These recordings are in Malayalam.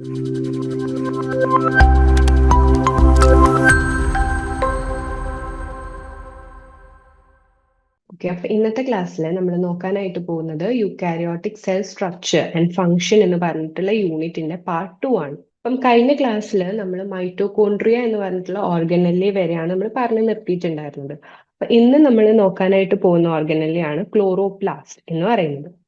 ഓക്കെ അപ്പൊ ഇന്നത്തെ ക്ലാസ്സിൽ നമ്മൾ നോക്കാനായിട്ട് പോകുന്നത് eukaryotic cell structure and function എന്ന് പറഞ്ഞിട്ടുള്ള യൂണിറ്റിന്റെ പാർട്ട് ടു ആണ് അപ്പം കഴിഞ്ഞ ക്ലാസ്സിൽ നമ്മൾ മൈറ്റോകോൺട്രിയ എന്ന് പറഞ്ഞിട്ടുള്ള ഓർഗനല്ലി വരെയാണ് നമ്മൾ പറഞ്ഞു നിർത്തിയിട്ടുണ്ടായിരുന്നത്. അപ്പൊ ഇന്ന് നമ്മൾ നോക്കാനായിട്ട് പോകുന്ന ഓർഗനല്ലിയാണ് ക്ലോറോപ്ലാസ്റ്റ് എന്ന് പറയുന്നത്.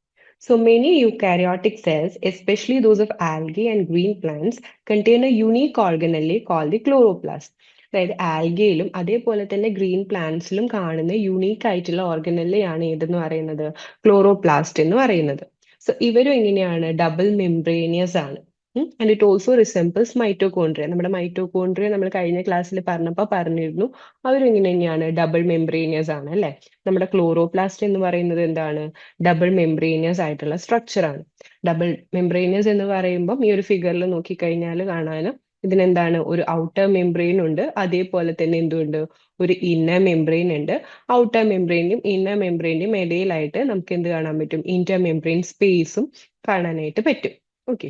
So many eukaryotic cells, especially those of algae and green plants, contain a unique organelle called the chloroplast. അതായത് ആൽഗയിലും അതേപോലെ തന്നെ ഗ്രീൻ പ്ലാന്റ്സിലും കാണുന്ന യുണീക്ക് ആയിട്ടുള്ള ഓർഗനല്ലയാണ് ഏതെന്ന് പറയുന്നത് ക്ലോറോപ്ലാസ്റ്റ് എന്ന് പറയുന്നത് സോ ഇവരും എങ്ങനെയാണ് ഡബിൾ മെംബ്രേനിയസ് ആണ് and it also resembles mitochondria നമ്മുടെ മൈറ്റോകോൺഡ്രിയ നമ്മൾ കഴിഞ്ഞ ക്ലാസ്സിൽ പറഞ്ഞപ്പോൾ പറഞ്ഞിരുന്നു. അവരും തന്നെയാണ് ഡബിൾ മെംബ്രേനിയസ് ആണ് അല്ലെ? നമ്മുടെ ക്ലോറോപ്ലാസ്റ്റ് എന്ന് പറയുന്നത് എന്താണ്? ഡബിൾ മെംബ്രേനിയസ് ആയിട്ടുള്ള സ്ട്രക്ചർ ആണ്. ഡബിൾ മെംബ്രേനിയസ് എന്ന് പറയുമ്പോൾ ഈ ഒരു ഫിഗറിൽ നോക്കിക്കഴിഞ്ഞാൽ കാണാനും ഇതിനെന്താണ്? ഒരു ഔട്ടർ മെംബ്രെയിൻ ഉണ്ട്. അതേപോലെ തന്നെ എന്തുണ്ട്? ഒരു ഇന്നർ മെംബ്രെയിൻ ഉണ്ട്. ഔട്ടർ മെംബ്രെയിനും ഇന്നർ മെംബ്രെയിനും ഇടയിലായിട്ട് നമുക്ക് എന്ത് കാണാൻ പറ്റും? ഇന്റർ മെംബ്രെയിൻ സ്പേസും കാണാനായിട്ട് പറ്റും. Okay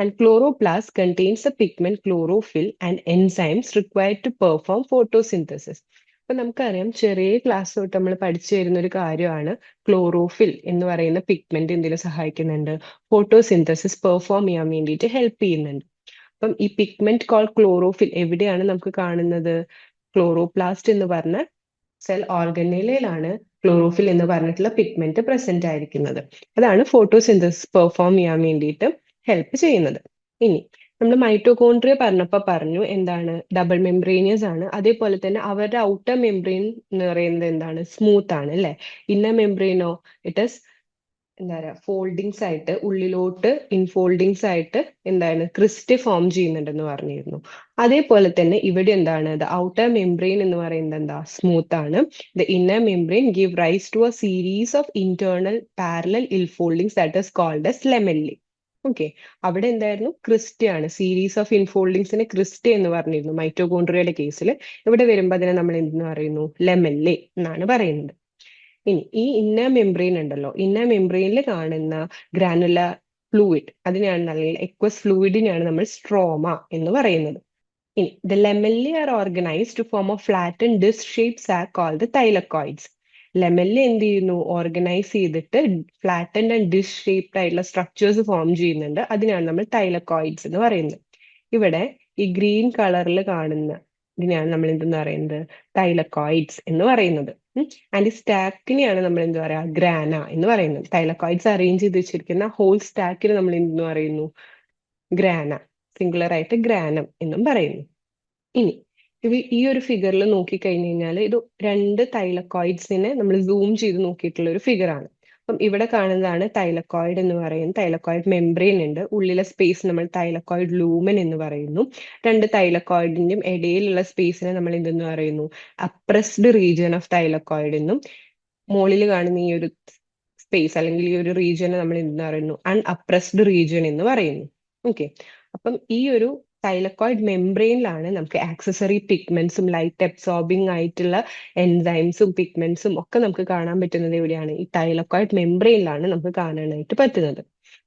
and chloroplast contains the pigment chlorophyll and enzymes required to perform photosynthesis. അപ്പൊ നമുക്കറിയാം ചെറിയ ക്ലാസ് തൊട്ട് നമ്മൾ പഠിച്ചു വരുന്ന ഒരു കാര്യമാണ് ക്ലോറോഫിൽ എന്ന് പറയുന്ന പിഗ്മെന്റ് എന്തെങ്കിലും സഹായിക്കുന്നുണ്ട്. ഫോട്ടോസിന്തസിസ് പെർഫോം ചെയ്യാൻ വേണ്ടിയിട്ട് ഹെൽപ്പ് ചെയ്യുന്നുണ്ട്. അപ്പം ഈ പിഗ്മെന്റ് കോൾ ക്ലോറോഫിൽ എവിടെയാണ് നമുക്ക് കാണുന്നത്? ക്ലോറോപ്ലാസ്റ്റ് എന്ന് പറഞ്ഞ സെൽ ഓർഗനയിലാണ് ക്ലോറോഫിൽ എന്ന് പറഞ്ഞിട്ടുള്ള പിഗ്മെന്റ് പ്രസന്റ് ആയിരിക്കുന്നത്. അതാണ് ഫോട്ടോസിന്തസിസ് പെർഫോം ചെയ്യാൻ വേണ്ടിയിട്ട് ഹെൽപ്പ് ചെയ്യുന്നത്. ഇനി നമ്മൾ മൈറ്റോകോൺട്രിയ പറഞ്ഞപ്പോൾ പറഞ്ഞു എന്താണ്? ഡബിൾ മെംബ്രേനിയസ് ആണ്. അതേപോലെ തന്നെ അവരുടെ ഔട്ടർ മെംബ്രെയിൻ എന്ന് പറയുന്നത് എന്താണ്? സ്മൂത്ത് ആണ് അല്ലെ? ഇന്നർ മെംബ്രെയിനോ ഇറ്റ് ഇസ് എന്താ പറയുക ഫോൾഡിങ്സ് ആയിട്ട് ഉള്ളിലോട്ട് ഇൻഫോൾഡിങ്സ് ആയിട്ട് എന്താണ്? ക്രിസ്റ്റ് ഫോം ചെയ്യുന്നുണ്ടെന്ന് പറഞ്ഞിരുന്നു. അതേപോലെ തന്നെ ഇവിടെ എന്താണ്? ദ ഔട്ടർ മെംബ്രെയിൻ എന്ന് പറയുന്നത് എന്താ? സ്മൂത്ത് ആണ്. The inner membrane give rise to a series of internal parallel infoldings that is called as lamellae okay അവിടെ എന്തായിരുന്നു? ക്രിസ്റ്റ ആണ് സീരീസ് ഓഫ് ഇൻഫോൾഡിങ്സിനെ ക്രിസ്റ്റ എന്ന് പറഞ്ഞിരുന്നു. മൈറ്റോകോൺട്രിയയുടെ കേസിൽ ഇവിടെ വരുമ്പോൾ അതിനെ നമ്മൾ എന്തെന്ന് പറയുന്നു? ലെമല്ലേ എന്നാണ് പറയുന്നത്. ഇനി ഈ ഇന്ന മെംബ്രെയിൻ ഉണ്ടല്ലോ. ഇന്ന മെംബ്രെയിനിൽ കാണുന്ന ഗ്രാനുല ഫ്ലൂയിഡ് അതിനെയാണ് അല്ലെങ്കിൽ എക്വസ് ഫ്ലൂയിഡിനെയാണ് നമ്മൾ സ്ട്രോമ എന്ന് പറയുന്നത്. ഇനി the lamellae are organised to form a flat and disc shape sac call the thylakoids lamellae എന്ത് ചെയ്യുന്നു? ഓർഗനൈസ് ചെയ്തിട്ട് ഫ്ലാറ്റൻഡ് ആൻഡ് ഡിഷ് ഷേപ്ഡ് ആയിട്ടുള്ള സ്ട്രക്ചേഴ്സ് ഫോം ചെയ്യുന്നുണ്ട്. അതിനാണ് നമ്മൾ തൈലക്കോയിഡ്സ് എന്ന് പറയുന്നത്. ഇവിടെ ഈ ഗ്രീൻ കളറിൽ കാണുന്ന ഇതിനെയാണ് നമ്മൾ എന്തെന്ന് പറയുന്നത്? തൈലക്കോയിഡ്സ് എന്ന് പറയുന്നത്. ആൻഡ് ഈ സ്റ്റാക്കിനെയാണ് നമ്മൾ എന്താ പറയാ ഗ്രാന എന്ന് പറയുന്നത്. തൈലക്കോയിഡ്സ് അറേഞ്ച് ചെയ്ത് വെച്ചിരിക്കുന്ന ഹോൾ സ്റ്റാക്കിന് നമ്മൾ എന്തെന്ന് പറയുന്നു? ഗ്രാന സിംഗുലർ ആയിട്ട് ഗ്രാനം എന്നും പറയുന്നു. ഇനി ഈ ഒരു ഫിഗറിൽ നോക്കിക്കഴിഞ്ഞ് കഴിഞ്ഞാൽ ഇത് രണ്ട് തൈലക്കോയിഡ്സിനെ നമ്മൾ സൂം ചെയ്ത് നോക്കിയിട്ടുള്ള ഒരു ഫിഗറാണ് അപ്പം ഇവിടെ കാണുന്നതാണ് തൈലക്കോയിഡ് എന്ന് പറയുന്നത് തൈലക്കോയിഡ് മെംബ്രെയിൻ ഉണ്ട്. ഉള്ളിലെ സ്പേസ് നമ്മൾ തൈലക്കോയിഡ് ലൂമൻ എന്ന് പറയുന്നു. രണ്ട് തൈലക്കോയിഡിന്റെയും ഇടയിലുള്ള സ്പേസിനെ നമ്മൾ എന്തെന്ന് പറയുന്നു? അപ്രസ്ഡ് റീജിയൻ ഓഫ് തൈലക്കോയിഡ് എന്നും മുകളിൽ കാണുന്ന ഈ ഒരു സ്പേസ് അല്ലെങ്കിൽ ഈ ഒരു റീജിയനെ നമ്മൾ എന്തെന്ന് പറയുന്നു? അൺഅപ്രസ്ഡ് റീജിയൻ എന്ന് പറയുന്നു. ഓക്കെ അപ്പം ഈ ഒരു തൈലക്കോയിഡ് മെംബ്രെയിനിലാണ് നമുക്ക് ആക്സസറി പിഗ്മെന്റ്സും ലൈറ്റ് അബ്സോർബിംഗ് ആയിട്ടുള്ള എൻസൈംസും പിഗ്മെന്റ്സും ഒക്കെ നമുക്ക് കാണാൻ പറ്റുന്നത് എവിടെയാണ് ഈ തൈലക്കോയിഡ് മെംബ്രെയിനിലാണ് നമുക്ക് കാണാനായിട്ട് പറ്റുന്നത്.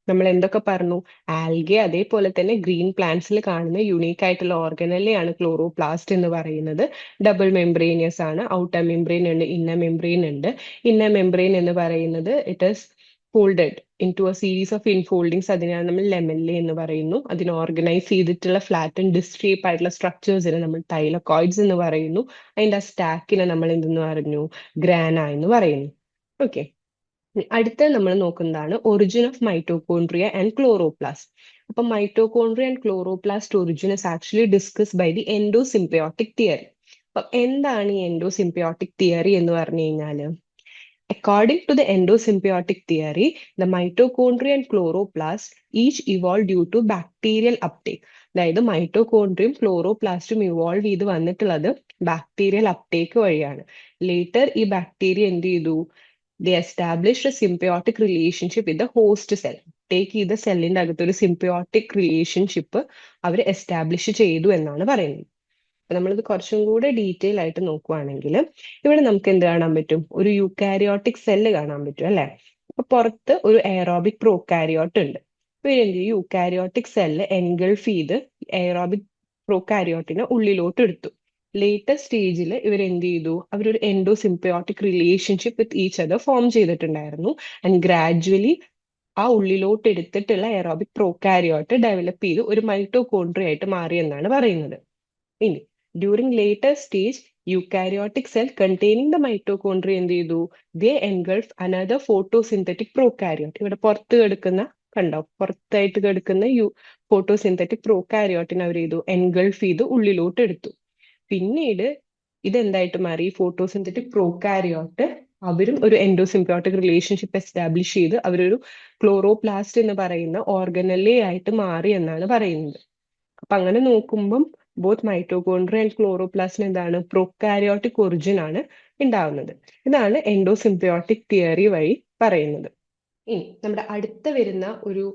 നമ്മൾ എന്തൊക്കെ പറഞ്ഞു? ആൽഗെ അതേപോലെ തന്നെ ഗ്രീൻ പ്ലാന്റ്സിൽ കാണുന്ന യുണീക്ക് ആയിട്ടുള്ള ഓർഗനല്ലെയാണ് ക്ലോറോപ്ലാസ്റ്റ് എന്ന് പറയുന്നത്. ഡബിൾ മെംബ്രെയിനിയസ് ആണ് ഔട്ടർ മെംബ്രെയിൻ ഉണ്ട് ഇന്നർ മെംബ്രെയിൻ ഉണ്ട്. ഇന്നർ മെംബ്രെയിൻ എന്ന് പറയുന്നത് it is folded into a series of infoldings അതിനാണ് നമ്മൾ ലെമല്ലെ എന്ന് പറയുന്നു. അതിന് ഓർഗനൈസ് ചെയ്തിട്ടുള്ള ഫ്ലാറ്റ് ആൻഡ് ഡിസ്ട്രീപ്പ് ആയിട്ടുള്ള സ്ട്രക്ചേഴ്സിനെ നമ്മൾ ടൈലക്കോയിഡ്സ് എന്ന് പറയുന്നു. അതിന്റെ ആ സ്റ്റാക്കിനെ നമ്മൾ എന്തെന്ന് പറഞ്ഞു? ഗ്രാന എന്ന് പറയുന്നു. ഓക്കെ അടുത്ത നമ്മൾ നോക്കുന്നതാണ് origin of mitochondria and chloroplast അപ്പൊ mitochondria and chloroplast origin is actually discuss by the endosymbiotic theory അപ്പൊ എന്താണ് ഈ എൻഡോസിംബയോട്ടിക് തിയറി എന്ന് പറഞ്ഞു കഴിഞ്ഞാൽ? According to the endosymbiotic theory, the mitochondria and chloroplast each evolved due to bacterial uptake. അതായത് മൈറ്റോകോൺട്രിയും ക്ലോറോപ്ലാസ്റ്റും ഇവോൾവ് ചെയ്ത് വന്നിട്ടുള്ളത് ബാക്ടീരിയൽ അപ്ടേക്ക് വഴിയാണ്. ലേറ്റർ ഈ ബാക്ടീരിയ എന്ത് ചെയ്തു? They establish a symbiotic relationship with the host cell take ചെയ്ത സെല്ലിന്റെ അകത്ത് ഒരു സിംബയോട്ടിക് റിലേഷൻഷിപ്പ് അവർ എസ്റ്റാബ്ലിഷ് ചെയ്തു എന്നാണ് പറയുന്നത്. നമ്മളിത് കുറച്ചും കൂടെ ഡീറ്റെയിൽ ആയിട്ട് നോക്കുവാണെങ്കിൽ ഇവിടെ നമുക്ക് എന്ത് കാണാൻ പറ്റും? ഒരു യുക്കാരിയോട്ടിക് സെല്ല് കാണാൻ പറ്റും അല്ലെ? അപ്പൊ പുറത്ത് ഒരു എയറോബിക് പ്രോകാരിയോട്ട് ഉണ്ട്. ഇവരെന്ത് യൂക്കാരിയോട്ടിക് സെല്ല് എൻഗൾഫ് ചെയ്ത് എയറോബിക് പ്രോകാരിയോട്ടിനെ ഉള്ളിലോട്ട് എടുത്തു. ലേറ്റസ്റ്റ് സ്റ്റേജിൽ ഇവർ എന്ത് ചെയ്തു? അവരൊരു endosymbiotic relationship with each other form ചെയ്തിട്ടുണ്ടായിരുന്നു. ആൻഡ് ഗ്രാജുവലി ആ ഉള്ളിലോട്ട് എടുത്തിട്ടുള്ള എയറോബിക് പ്രോകാരിയോട്ട് ഡെവലപ്പ് ചെയ്ത് ഒരു മൈറ്റോകോൺട്രി ആയിട്ട് മാറി എന്നാണ് പറയുന്നത്. ഇനി during later stage eukaryotic cell containing the mitochondria എന്ത് ചെയ്തു? They engulf another photosynthetic prokaryote ഇവിടെ പുറത്ത് കിടക്കുന്ന കണ്ടോ? പുറത്തായിട്ട് കിടക്കുന്ന യു ഫോട്ടോസിന്തറ്റിക് പ്രോകാരിയോട്ടിനെ അവർ ചെയ്തു. എൻഗൾഫ് ചെയ്ത് ഉള്ളിലോട്ട് എടുത്തു. പിന്നീട് ഇതെന്തായിട്ട് മാറി? ഫോട്ടോസിന്തറ്റിക് പ്രോകാരിയോട്ട് അവരും ഒരു എൻഡോസിംബയോട്ടിക് റിലേഷൻഷിപ്പ് എസ്റ്റാബ്ലിഷ് ചെയ്ത് അവരൊരു ക്ലോറോപ്ലാസ്റ്റ് എന്ന് പറയുന്ന ഓർഗനല്ലേ ആയിട്ട് മാറി എന്നാണ് പറയുന്നത്. അപ്പൊ അങ്ങനെ നോക്കുമ്പം ബോത്ത് മൈറ്റോകോൺഡ്രിയൽ ആൻഡ് ക്ലോറോപ്ലാസ്റ്റിന് എന്താണ്? പ്രൊക്കാരിയോട്ടിക് ഒറിജിൻ ആണ് ഉണ്ടാവുന്നത് ഇതാണ് എൻഡോസിംബയോട്ടിക് തിയറി വഴി പറയുന്നത്. ഇനി നമ്മുടെ അടുത്ത വരുന്ന ഒരു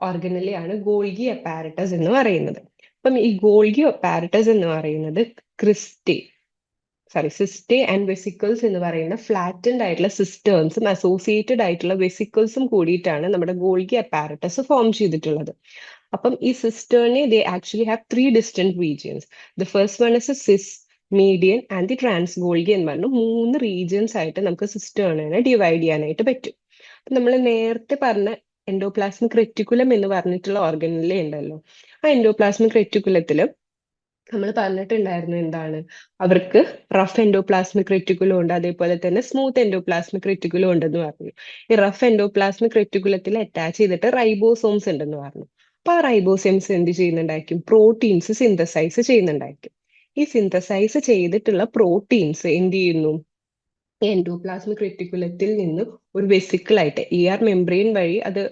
ഓർഗനലെയാണ് ഗോൾഗി അപ്പാരറ്റസ് എന്ന് പറയുന്നത്. അപ്പം ഈ ഗോൾഗി അപ്പാരറ്റസ് എന്ന് പറയുന്നത് cristae sorry cisternae and vesicles എന്ന് പറയുന്ന ഫ്ലാറ്റൻഡ് ആയിട്ടുള്ള സിസ്റ്റേൺസും അസോസിയേറ്റഡ് ആയിട്ടുള്ള വെസിക്കിൾസും കൂടിയിട്ടാണ് നമ്മുടെ ഗോൾഗി അപ്പാരറ്റസ് ഫോം ചെയ്തിട്ടുള്ളത്. അപ്പം ഈ സിസ്റ്റേണിനെ they actually have three distinct regions the first one is cis median and the trans Golgi എന്ന് പറഞ്ഞു മൂന്ന് റീജിയൻസ് ആയിട്ട് നമുക്ക് സിസ്റ്റേണിനെ ഡിവൈഡ് ചെയ്യാനായിട്ട് പറ്റും. അപ്പം നമ്മൾ നേരത്തെ പറഞ്ഞ എൻഡോപ്ലാസ്മിക് റെറ്റിക്കുലം എന്ന് പറഞ്ഞിട്ടുള്ള ഓർഗനിലെ ഉണ്ടല്ലോ. ആ എൻഡോപ്ലാസ്മിക് റെറ്റിക്കുലത്തിൽ നമ്മൾ പറഞ്ഞിട്ടുണ്ടായിരുന്നു എന്താണ്? അവർക്ക് റഫ് എൻഡോപ്ലാസ്മിക് റെറ്റിക്കുലം ഉണ്ട് അതേപോലെ തന്നെ സ്മൂത്ത് എൻഡോപ്ലാസ്മിക് റെറ്റിക്കുലം ഉണ്ടെന്ന് പറഞ്ഞു. ഈ റഫ് എൻഡോപ്ലാസ്മിക് റെറ്റിക്കുലത്തിൽ അറ്റാച്ച് ചെയ്തിട്ട് റൈബോസോംസ് ഉണ്ടെന്ന് പറഞ്ഞു. അപ്പൊ റൈബോസെംസ് എന്ത് ചെയ്യുന്നുണ്ടായിരിക്കും? Proteins synthesise ചെയ്യുന്നുണ്ടായിരിക്കും. ഈ സിന്തസൈസ് ചെയ്തിട്ടുള്ള പ്രോട്ടീൻസ് എന്ത് ചെയ്യുന്നു? എൻഡോപ്ലാസ്മിക് റെറ്റിക്കുലത്തിൽ നിന്ന് ഒരു വെസിക്കിളായിട്ട് ഇ ആർ മെംബ്രെയിൻ വഴി അത്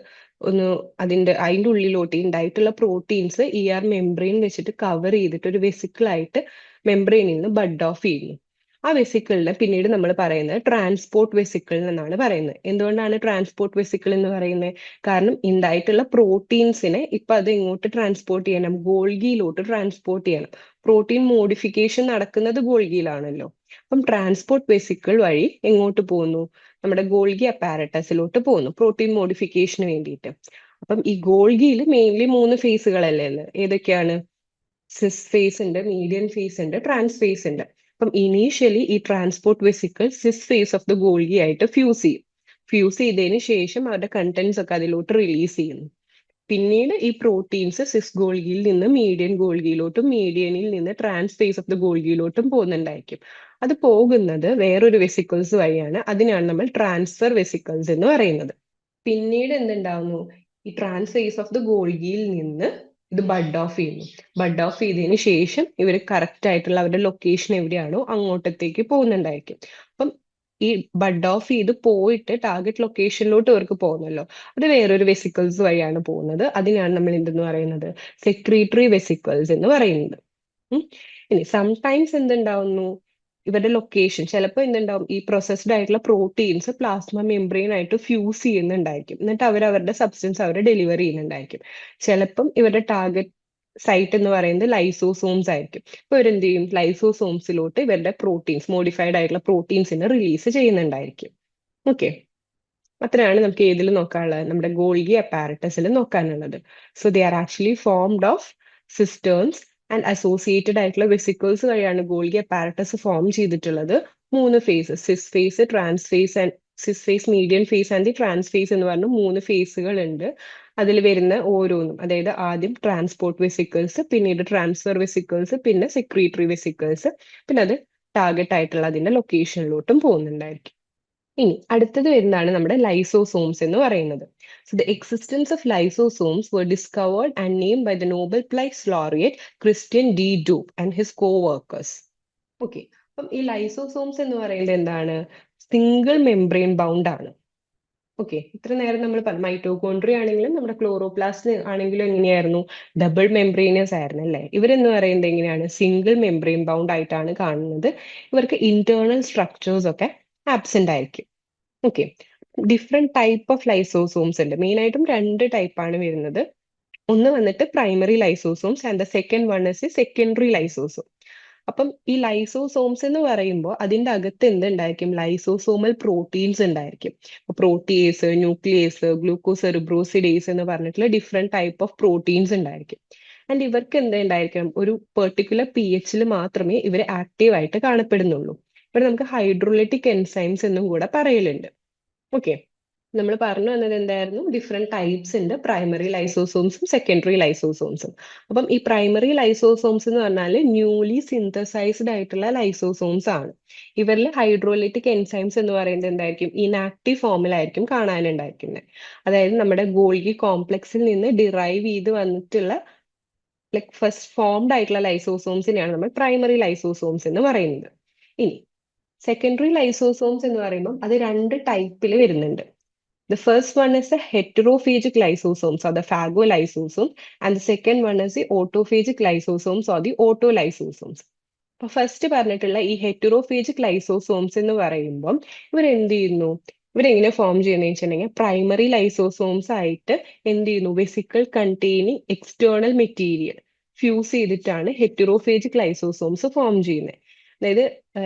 ഒന്ന് അതിന്റെ അതിന്റെ ഉള്ളിലോട്ട് ഉണ്ടായിട്ടുള്ള പ്രോട്ടീൻസ് ഇ ആർ മെംബ്രെയിൻ വെച്ചിട്ട് കവർ ചെയ്തിട്ട് ഒരു വെസിക്കിളായിട്ട് മെംബ്രെയിനിൽ നിന്ന് ബഡ് ഓഫ് ചെയ്യുന്നു. ആ വെസിക്കിളിനെ പിന്നീട് നമ്മൾ പറയുന്നത് ട്രാൻസ്പോർട്ട് വെസിക്കിൾ എന്നാണ് പറയുന്നത്. എന്തുകൊണ്ടാണ് ട്രാൻസ്പോർട്ട് വെസിക്കിൾ എന്ന് പറയുന്നത്? കാരണം ഉണ്ടായിട്ടുള്ള പ്രോട്ടീൻസിനെ ഇപ്പൊ അത് ഇങ്ങോട്ട് ട്രാൻസ്പോർട്ട് ചെയ്യണം. ഗോൾഗിയിലോട്ട് ട്രാൻസ്പോർട്ട് ചെയ്യണം. പ്രോട്ടീൻ മോഡിഫിക്കേഷൻ നടക്കുന്നത് ഗോൾഗിയിലാണല്ലോ. അപ്പം ട്രാൻസ്പോർട്ട് വെസിക്കിൾ വഴി എങ്ങോട്ട് പോകുന്നു? നമ്മുടെ ഗോൾഗി അപ്പാരറ്റസിലോട്ട് പോകുന്നു പ്രോട്ടീൻ മോഡിഫിക്കേഷന് വേണ്ടിയിട്ട്. അപ്പം ഈ ഗോൾഗിയിൽ മെയിൻലി മൂന്ന് ഫേസുകളല്ലേ ഏതൊക്കെയാണ്? സിസ് ഫേസ് ഉണ്ട് മീഡിയൻ ഫേസ് ഉണ്ട് ട്രാൻസ് ഫേസ് ഉണ്ട്. അപ്പം ഇനീഷ്യലി ഈ transport vesicle cis face of the Golgi ആയിട്ട് ഫ്യൂസ് ചെയ്യും. ഫ്യൂസ് ചെയ്തതിന് ശേഷം അവരുടെ കണ്ടന്റ്സ് ഒക്കെ അതിലോട്ട് റിലീസ് ചെയ്യുന്നു. പിന്നീട് ഈ പ്രോട്ടീൻസ് സിസ് ഗോൾഗിയിൽ നിന്ന് മീഡിയൻ ഗോൾഗിയിലോട്ടും മീഡിയനിൽ നിന്ന് ട്രാൻസ് ഫേസ് ഓഫ് ദ ഗോൾഗിയിലോട്ടും പോകുന്നുണ്ടായിരിക്കും. അത് പോകുന്നത് വേറൊരു വെസിക്കിൾസ് വഴിയാണ്. അതിനാണ് നമ്മൾ ട്രാൻസ്ഫർ വെസിക്കിൾസ് എന്ന് പറയുന്നത്. പിന്നീട് എന്തുണ്ടാവുന്നു? ഈ ട്രാൻസ് ഫേസ് ഓഫ് ദ ഗോൾഗിയിൽ നിന്ന് ഇത് ബഡ് ഓഫ് ചെയ്യുന്നു. ബഡ് ഓഫ് ചെയ്തതിന് ശേഷം ഇവർ കറക്റ്റ് ആയിട്ടുള്ള അവരുടെ ലൊക്കേഷൻ എവിടെയാണോ അങ്ങോട്ടത്തേക്ക് പോകുന്നുണ്ടായിരിക്കും. അപ്പം ഈ ബഡ് ഓഫ് ചെയ്ത് പോയിട്ട് ടാർഗറ്റ് ലൊക്കേഷനിലോട്ട് ഇവർക്ക് പോകുന്നല്ലോ. അത് വേറൊരു വെസിക്കിൾസ് വഴിയാണ് പോകുന്നത്. അതിനാണ് നമ്മൾ എന്തെന്ന് പറയുന്നത്? സെക്രീറ്ററി വെസിക്കിൾസ് എന്ന് പറയുന്നത്. ഇനി സംടൈംസ് എന്തുണ്ടാവുന്നു? ഇവരുടെ ലൊക്കേഷൻ ചിലപ്പോൾ എന്തുണ്ടാവും ഈ പ്രോസസ്ഡ് ആയിട്ടുള്ള പ്രോട്ടീൻസ് പ്ലാസ്മ മെംബ്രെയിൻ ആയിട്ട് ഫ്യൂസ് ചെയ്യുന്നുണ്ടായിരിക്കും. എന്നിട്ട് അവർ അവരുടെ സബ്സ്റ്റൻസ് അവർ ഡെലിവർ ചെയ്യുന്നുണ്ടായിരിക്കും. ചിലപ്പം ഇവരുടെ ടാർഗറ്റ് സൈറ്റ് എന്ന് പറയുന്നത് ലൈസോസോംസ് ആയിരിക്കും. ഇപ്പൊ ഇവരെന്ത് ചെയ്യും? ലൈസോസോംസിലോട്ട് ഇവരുടെ പ്രോട്ടീൻസ് മോഡിഫൈഡ് ആയിട്ടുള്ള പ്രോട്ടീൻസിനെ റിലീസ് ചെയ്യുന്നുണ്ടായിരിക്കും. ഓക്കെ അത്രയാണ് നമുക്ക് ഏതിൽ നോക്കാനുള്ളത്? നമ്മുടെ ഗോൾഗി അപ്പാരറ്റസിൽ നോക്കാനുള്ളത്. So they are actually formed of cisternae and associated ആയിട്ടുള്ള വെസിക്കിൾസ് വഴിയാണ് ഗോൾഗി അപ്പാരറ്റസ് ഫോം ചെയ്തിട്ടുള്ളത്. മൂന്ന് phases cis face trans face and cis face median face and the trans face എന്ന് പറഞ്ഞ മൂന്ന് ഫേസുകൾ ഉണ്ട് അതിൽ വരുന്ന ഓരോന്നും അതായത് ആദ്യം ട്രാൻസ്പോർട്ട് വെസിക്കിൾസ് പിന്നീട് ട്രാൻസ്ഫർ വെസിക്കിൾസ് പിന്നെ സെക്രീറ്ററി വെസിക്കിൾസ് പിന്നെ അത് ടാർഗറ്റ് ആയിട്ടുള്ള അതിന്റെ ലൊക്കേഷനിലോട്ടും പോകുന്നുണ്ടായിരിക്കും. ഇനി അടുത്തത് വരുന്നതാണ് നമ്മുടെ ലൈസോസോംസ് എന്ന് പറയുന്നത്. So the existence of lysosomes were discovered and name by the Nobel prize laureate Christian de Duve and his co workers okay അപ്പം ഈ ലൈസോസോംസ് എന്ന് പറയുന്നത് എന്താണ്? സിംഗിൾ മെംബ്രെയിൻ ബൗണ്ട് ആണ്. ഓക്കെ ഇത്ര നേരം നമ്മൾ മൈറ്റോകോൺട്രി ആണെങ്കിലും നമ്മുടെ ക്ലോറോപ്ലാസ്റ്റ് ആണെങ്കിലും എങ്ങനെയായിരുന്നു? ഡബിൾ മെംബ്രെയിനസ് ആയിരുന്നു അല്ലേ? ഇവരെന്ന് പറയുന്നത് എങ്ങനെയാണ്? സിംഗിൾ മെംബ്രെയിൻ ബൗണ്ട് ആയിട്ടാണ് കാണുന്നത്. ഇവർക്ക് ഇന്റേണൽ സ്ട്രക്ചേഴ്സ് ഒക്കെ ആബ്സെന്റ് ആയിരിക്കും. Okay different type of lysosomes ഉണ്ട്. മെയിനായിട്ടും രണ്ട് ടൈപ്പാണ് വരുന്നത്. ഒന്ന് വന്നിട്ട് primary lysosomes and the second one is secondary lysosome അപ്പം ഈ ലൈസോസോംസ് എന്ന് പറയുമ്പോൾ അതിന്റെ അകത്ത് എന്തുണ്ടായിരിക്കും ലൈസോസോമൽ പ്രോട്ടീൻസ് ഉണ്ടായിരിക്കും. പ്രോട്ടിയേസ് ന്യൂക്ലിയേസ് ഗ്ലൂക്കോസ് എറിബ്രോസിഡേസ് എന്ന് പറഞ്ഞിട്ടുള്ള ഡിഫറെന്റ് ടൈപ്പ് ഓഫ് പ്രോട്ടീൻസ് ഉണ്ടായിരിക്കും. ആൻഡ് ഇവർക്ക് എന്തുണ്ടായിരിക്കണം ഒരു പെർട്ടിക്കുലർ പി എച്ചിൽ മാത്രമേ ഇവർ ആക്റ്റീവ് ആയിട്ട് കാണപ്പെടുന്നുള്ളൂ. ഇവിടെ നമുക്ക് ഹൈഡ്രോളിറ്റിക് എൻസൈംസ് എന്നും കൂടെ പറയലുണ്ട്. ഓക്കെ നമ്മൾ പറഞ്ഞു വന്നത് എന്തായിരുന്നു? ഡിഫറെന്റ് ടൈപ്സ് ഉണ്ട്. പ്രൈമറി ലൈസോസോംസും സെക്കൻഡറി ലൈസോസോംസും അപ്പം ഈ പ്രൈമറി ലൈസോസോംസ് എന്ന് പറഞ്ഞാൽ ന്യൂലി സിന്തസൈസ്ഡ് ആയിട്ടുള്ള ലൈസോസോംസ് ആണ്. ഇവരിൽ ഹൈഡ്രോലിറ്റിക് എൻസൈംസ് എന്ന് പറയുന്നത് എന്തായിരിക്കും? ഇനാക്റ്റീവ് ഫോമിലായിരിക്കും കാണാനുണ്ടായിരിക്കുന്നത്. അതായത് നമ്മുടെ ഗോൾഗി കോംപ്ലക്സിൽ നിന്ന് ഡിറൈവ് ചെയ്ത് വന്നിട്ടുള്ള ലൈക് ഫസ്റ്റ് ഫോംഡ് ആയിട്ടുള്ള ലൈസോസോംസിനെയാണ് നമ്മൾ പ്രൈമറി ലൈസോസോംസ് എന്ന് പറയുന്നത്. ഇനി സെക്കൻഡറി ലൈസോസോംസ് എന്ന് പറയുമ്പോൾ അത് രണ്ട് ടൈപ്പിൽ വരുന്നുണ്ട്. The first one is the heterophagic lysosomes or the phago lysosome and the second one is the autophagic lysosomes or the auto lysosomes അപ്പൊ ഫസ്റ്റ് പറഞ്ഞിട്ടുള്ള ഈ ഹെറ്ററോഫേജിക് ലൈസോസോംസ് എന്ന് പറയുമ്പോൾ ഇവർ എന്ത് ചെയ്യുന്നു? ഇവരെങ്ങനെ ഫോം ചെയ്യുന്നത് വെച്ചിട്ടുണ്ടെങ്കിൽ പ്രൈമറി ലൈസോസോംസ് ആയിട്ട് എന്ത് ചെയ്യുന്നു? Vesicle containing external material fuse ചെയ്തിട്ടാണ് ഹെറ്ററോഫേജിക് ലൈസോസോംസ് ഫോം ചെയ്യുന്നത്. അതായത്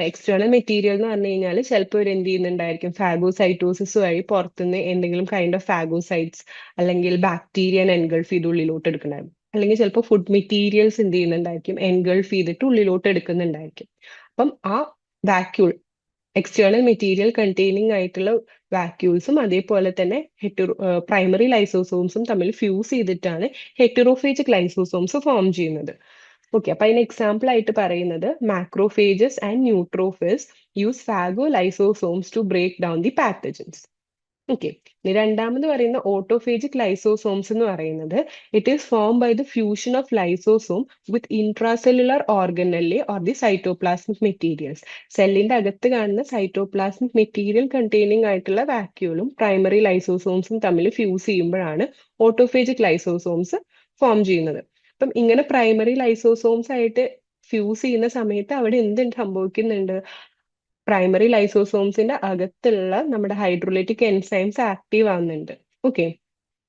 എക്സ്റ്റേണൽ മെറ്റീരിയൽ എന്ന് പറഞ്ഞു കഴിഞ്ഞാൽ ചിലപ്പോൾ ഇവർ എന്ത് ചെയ്യുന്നുണ്ടായിരിക്കും? ഫാഗോസൈറ്റോസിസ് വഴി പുറത്തുനിന്ന് എന്തെങ്കിലും കൈൻഡ് ഓഫ് ഫാഗോസൈറ്റ്സ് അല്ലെങ്കിൽ ബാക്ടീരിയൻ എൻഗൾഫ് ചെയ്ത് ഉള്ളിലോട്ട് എടുക്കണമായിരുന്നു അല്ലെങ്കിൽ ചിലപ്പോൾ ഫുഡ് മെറ്റീരിയൽസ് എന്ത് ചെയ്യുന്നുണ്ടായിരിക്കും? എൻഗൾഫ് ചെയ്തിട്ട് ഉള്ളിലോട്ട് എടുക്കുന്നുണ്ടായിരിക്കും. അപ്പം ആ വാക്യൂൾ എക്സ്റ്റേണൽ മെറ്റീരിയൽ കണ്ടെയ്നിങ് ആയിട്ടുള്ള വാക്യൂൾസും അതേപോലെ തന്നെ ഹെറ്ററോ പ്രൈമറി ലൈസോസോംസും തമ്മിൽ ഫ്യൂസ് ചെയ്തിട്ടാണ് ഹെറ്ററോഫേജിക് ലൈസോസോംസ് ഫോം ചെയ്യുന്നത്. ഓക്കെ അപ്പൊ അതിന് എക്സാമ്പിൾ ആയിട്ട് പറയുന്നത് macrophages and neutrophils use phago lysosomes to break down the pathogens okay രണ്ടാമത് പറയുന്ന ഓട്ടോഫേജിക് ലൈസോസോംസ് എന്ന് പറയുന്നത് it is form by the fusion of lysosome with intracellular organelle or the cytoplasmic materials സെല്ലിന്റെ അകത്ത് കാണുന്ന സൈറ്റോപ്ലാസ്മിക് മെറ്റീരിയൽ കണ്ടെയ്നിങ് ആയിട്ടുള്ള വാക്യൂളും പ്രൈമറി ലൈസോസോംസും തമ്മിൽ ഫ്യൂസ് ചെയ്യുമ്പോഴാണ് ഓട്ടോഫേജിക് ലൈസോസോംസ് ഫോം ചെയ്യുന്നത്. അപ്പം ഇങ്ങനെ പ്രൈമറി ലൈസോസോംസ് ആയിട്ട് ഫ്യൂസ് ചെയ്യുന്ന സമയത്ത് അവിടെ എന്ത് സംഭവിക്കുന്നുണ്ട്? പ്രൈമറി ലൈസോസോംസിന്റെ അകത്തുള്ള നമ്മുടെ ഹൈഡ്രോലൈറ്റിക് എൻസൈംസ് ആക്റ്റീവ് ആവുന്നുണ്ട്. ഓക്കെ